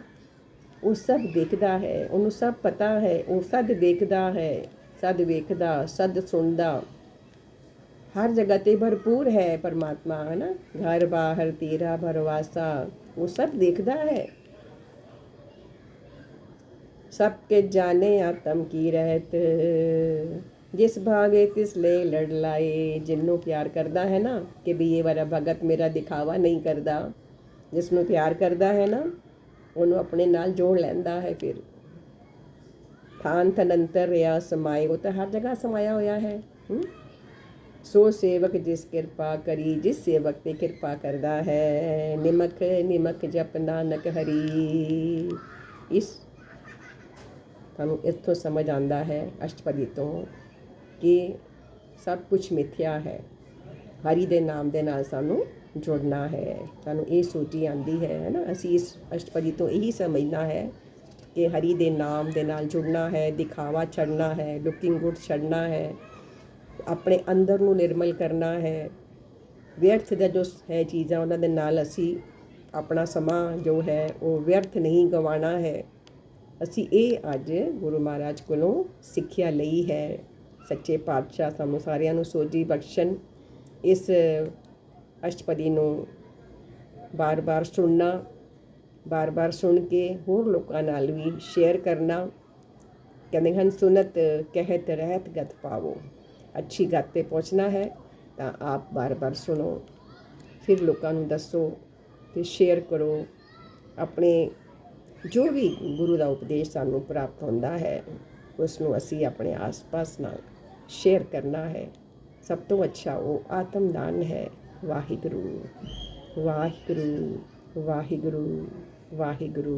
ਉਹ ਸਭ ਦੇਖਦਾ ਹੈ ਉਹਨੂੰ ਸਭ ਪਤਾ ਹੈ ਉਹ ਸਦ ਦੇਖਦਾ ਹੈ ਸਦ ਵੇਖਦਾ ਸਦ ਸੁਣਦਾ ਹਰ ਜਗ੍ਹਾ ਤੇ ਭਰਪੂਰ ਹੈ ਪਰਮਾਤਮਾ ਹੈ ਨਾ ਘਰ ਬਾਹਰ ਤੇਰਾ ਭਰਵਾਸਾ ਉਹ ਸਭ ਦੇਖਦਾ ਹੈ ਸਭ ਕੇ ਜਾਣੇ ਆਤਮ ਕੀ ਰਹਿਤ ਜਿਸ ਭਾਗੇ ਤਿਸ ਲੈ ਲੜ ਲਾਏ ਜਿੰਨੂੰ ਪਿਆਰ ਕਰਦਾ ਹੈ ਨਾ, ਕਿ ਵੀ ਇਹ ਵਾਲਾ ਭਗਤ ਮੇਰਾ ਦਿਖਾਵਾ ਨਹੀਂ ਕਰਦਾ। ਜਿਸ ਨੂੰ ਪਿਆਰ ਕਰਦਾ ਹੈ ਨਾ, ਉਹਨੂੰ ਆਪਣੇ ਨਾਲ ਜੋੜ ਲੈਂਦਾ ਹੈ ਫਿਰ। ਥਾਨ ਤਨੰਤਰ ਰਿਆ ਸਮਾਏ, ਉਹ ਤਾਂ ਹਰ ਜਗ੍ਹਾ ਸਮਾਇਆ ਹੋਇਆ ਹੈ? ਸੋ ਸੇਵਕ ਜਿਸ ਕਿਰਪਾ ਕਰੀ, ਜਿਸ ਸੇਵਕ ਤੇ ਕਿਰਪਾ ਕਰਦਾ ਹੈ, ਨਿਮਕ ਨਿਮਕ ਜਪ ਨਾਨਕ ਹਰੀ। ਇਸ, ਤੁਹਾਨੂੰ ਇੱਥੋਂ ਸਮਝ ਆਉਂਦਾ ਹੈ, ਅਸ਼ਟਪਦੀ ਤੋਂ। ਕਿ ਸਭ ਕੁਝ ਮਿਥਿਆ ਹੈ। ਹਰੀ ਦੇ ਨਾਮ ਦੇ ਨਾਲ ਸਾਨੂੰ ਜੁੜਨਾ ਹੈ। ਸਾਨੂੰ ਇਹ ਸੋਚੀ ਆਂਦੀ ਹੈ ਹੈ ਨਾ? ਅਸੀਂ ਇਸ ਅਸ਼ਟਪਦੀ ਤੋਂ ਇਹੀ ਸਮਝਣਾ ਹੈ ਕਿ ਹਰੀ ਦੇ ਨਾਮ ਦੇ ਨਾਲ ਜੁੜਨਾ ਹੈ, ਦਿਖਾਵਾ ਛੱਡਣਾ ਹੈ ਲੁਕਿੰਗ ਗੁੱਡ ਛੱਡਣਾ ਹੈ, ਆਪਣੇ ਅੰਦਰ ਨੂੰ ਨਿਰਮਲ ਕਰਨਾ ਹੈ। ਵਿਅਰਥ ਦਾ ਜੋ ਹੈ ਚੀਜ਼ਾਂ, ਉਹਨਾਂ ਦੇ ਨਾਲ ਅਸੀਂ ਆਪਣਾ ਸਮਾਂ ਜੋ ਹੈ, ਉਹ ਵਿਅਰਥ ਨਹੀਂ ਗਵਾਉਣਾ ਹੈ। ਅਸੀਂ ਇਹ ਅੱਜ ਗੁਰੂ ਮਹਾਰਾਜ ਕੋਲੋਂ ਸਿੱਖਿਆ ਲਈ ਹੈ। ਸੱਚੇ ਪਾਤਸ਼ਾਹ ਸਾਨੂੰ ਸਾਰਿਆਂ ਨੂੰ ਸੋਝੀ ਬਖਸ਼ਣ। ਇਸ ਅਸ਼ਟਪਦੀ ਨੂੰ ਬਾਰ-ਬਾਰ ਸੁਣਨਾ, ਬਾਰ-ਬਾਰ ਸੁਣ ਕੇ ਹੋਰ ਲੋਕਾਂ ਨਾਲ ਵੀ ਸ਼ੇਅਰ ਕਰਨਾ। ਕਹਿੰਦੇ ਹਨ, ਸੁਨਤ ਕਹਿਤ ਰਹਿਤ ਗਤ ਪਾਵੋ। ਅੱਛੀ ਗੱਤ ਤੇ ਪਹੁੰਚਣਾ ਹੈ, ਤਾਂ ਆਪ ਬਾਰ-ਬਾਰ ਸੁਣੋ। ਫਿਰ ਲੋਕਾਂ ਨੂੰ ਦੱਸੋ ਤੇ ਸ਼ੇਅਰ ਕਰੋ। ਆਪਣੇ ਜੋ ਵੀ ਗੁਰੂ ਦਾ ਉਪਦੇਸ਼ ਸਾਨੂੰ ਪ੍ਰਾਪਤ ਹੁੰਦਾ ਹੈ, ਉਸ ਨੂੰ ਅਸੀਂ ਆਪਣੇ ਆਸ-ਪਾਸ ਨਾਲ ਸ਼ੇਅਰ ਕਰਨਾ ਹੈ ਸਭ ਤੋਂ ਅੱਛਾ ਉਹ ਆਤਮਦਾਨ ਹੈ ਵਾਹਿਗੁਰੂ ਵਾਹਿਗੁਰੂ ਵਾਹਿਗੁਰੂ ਵਾਹਿਗੁਰੂ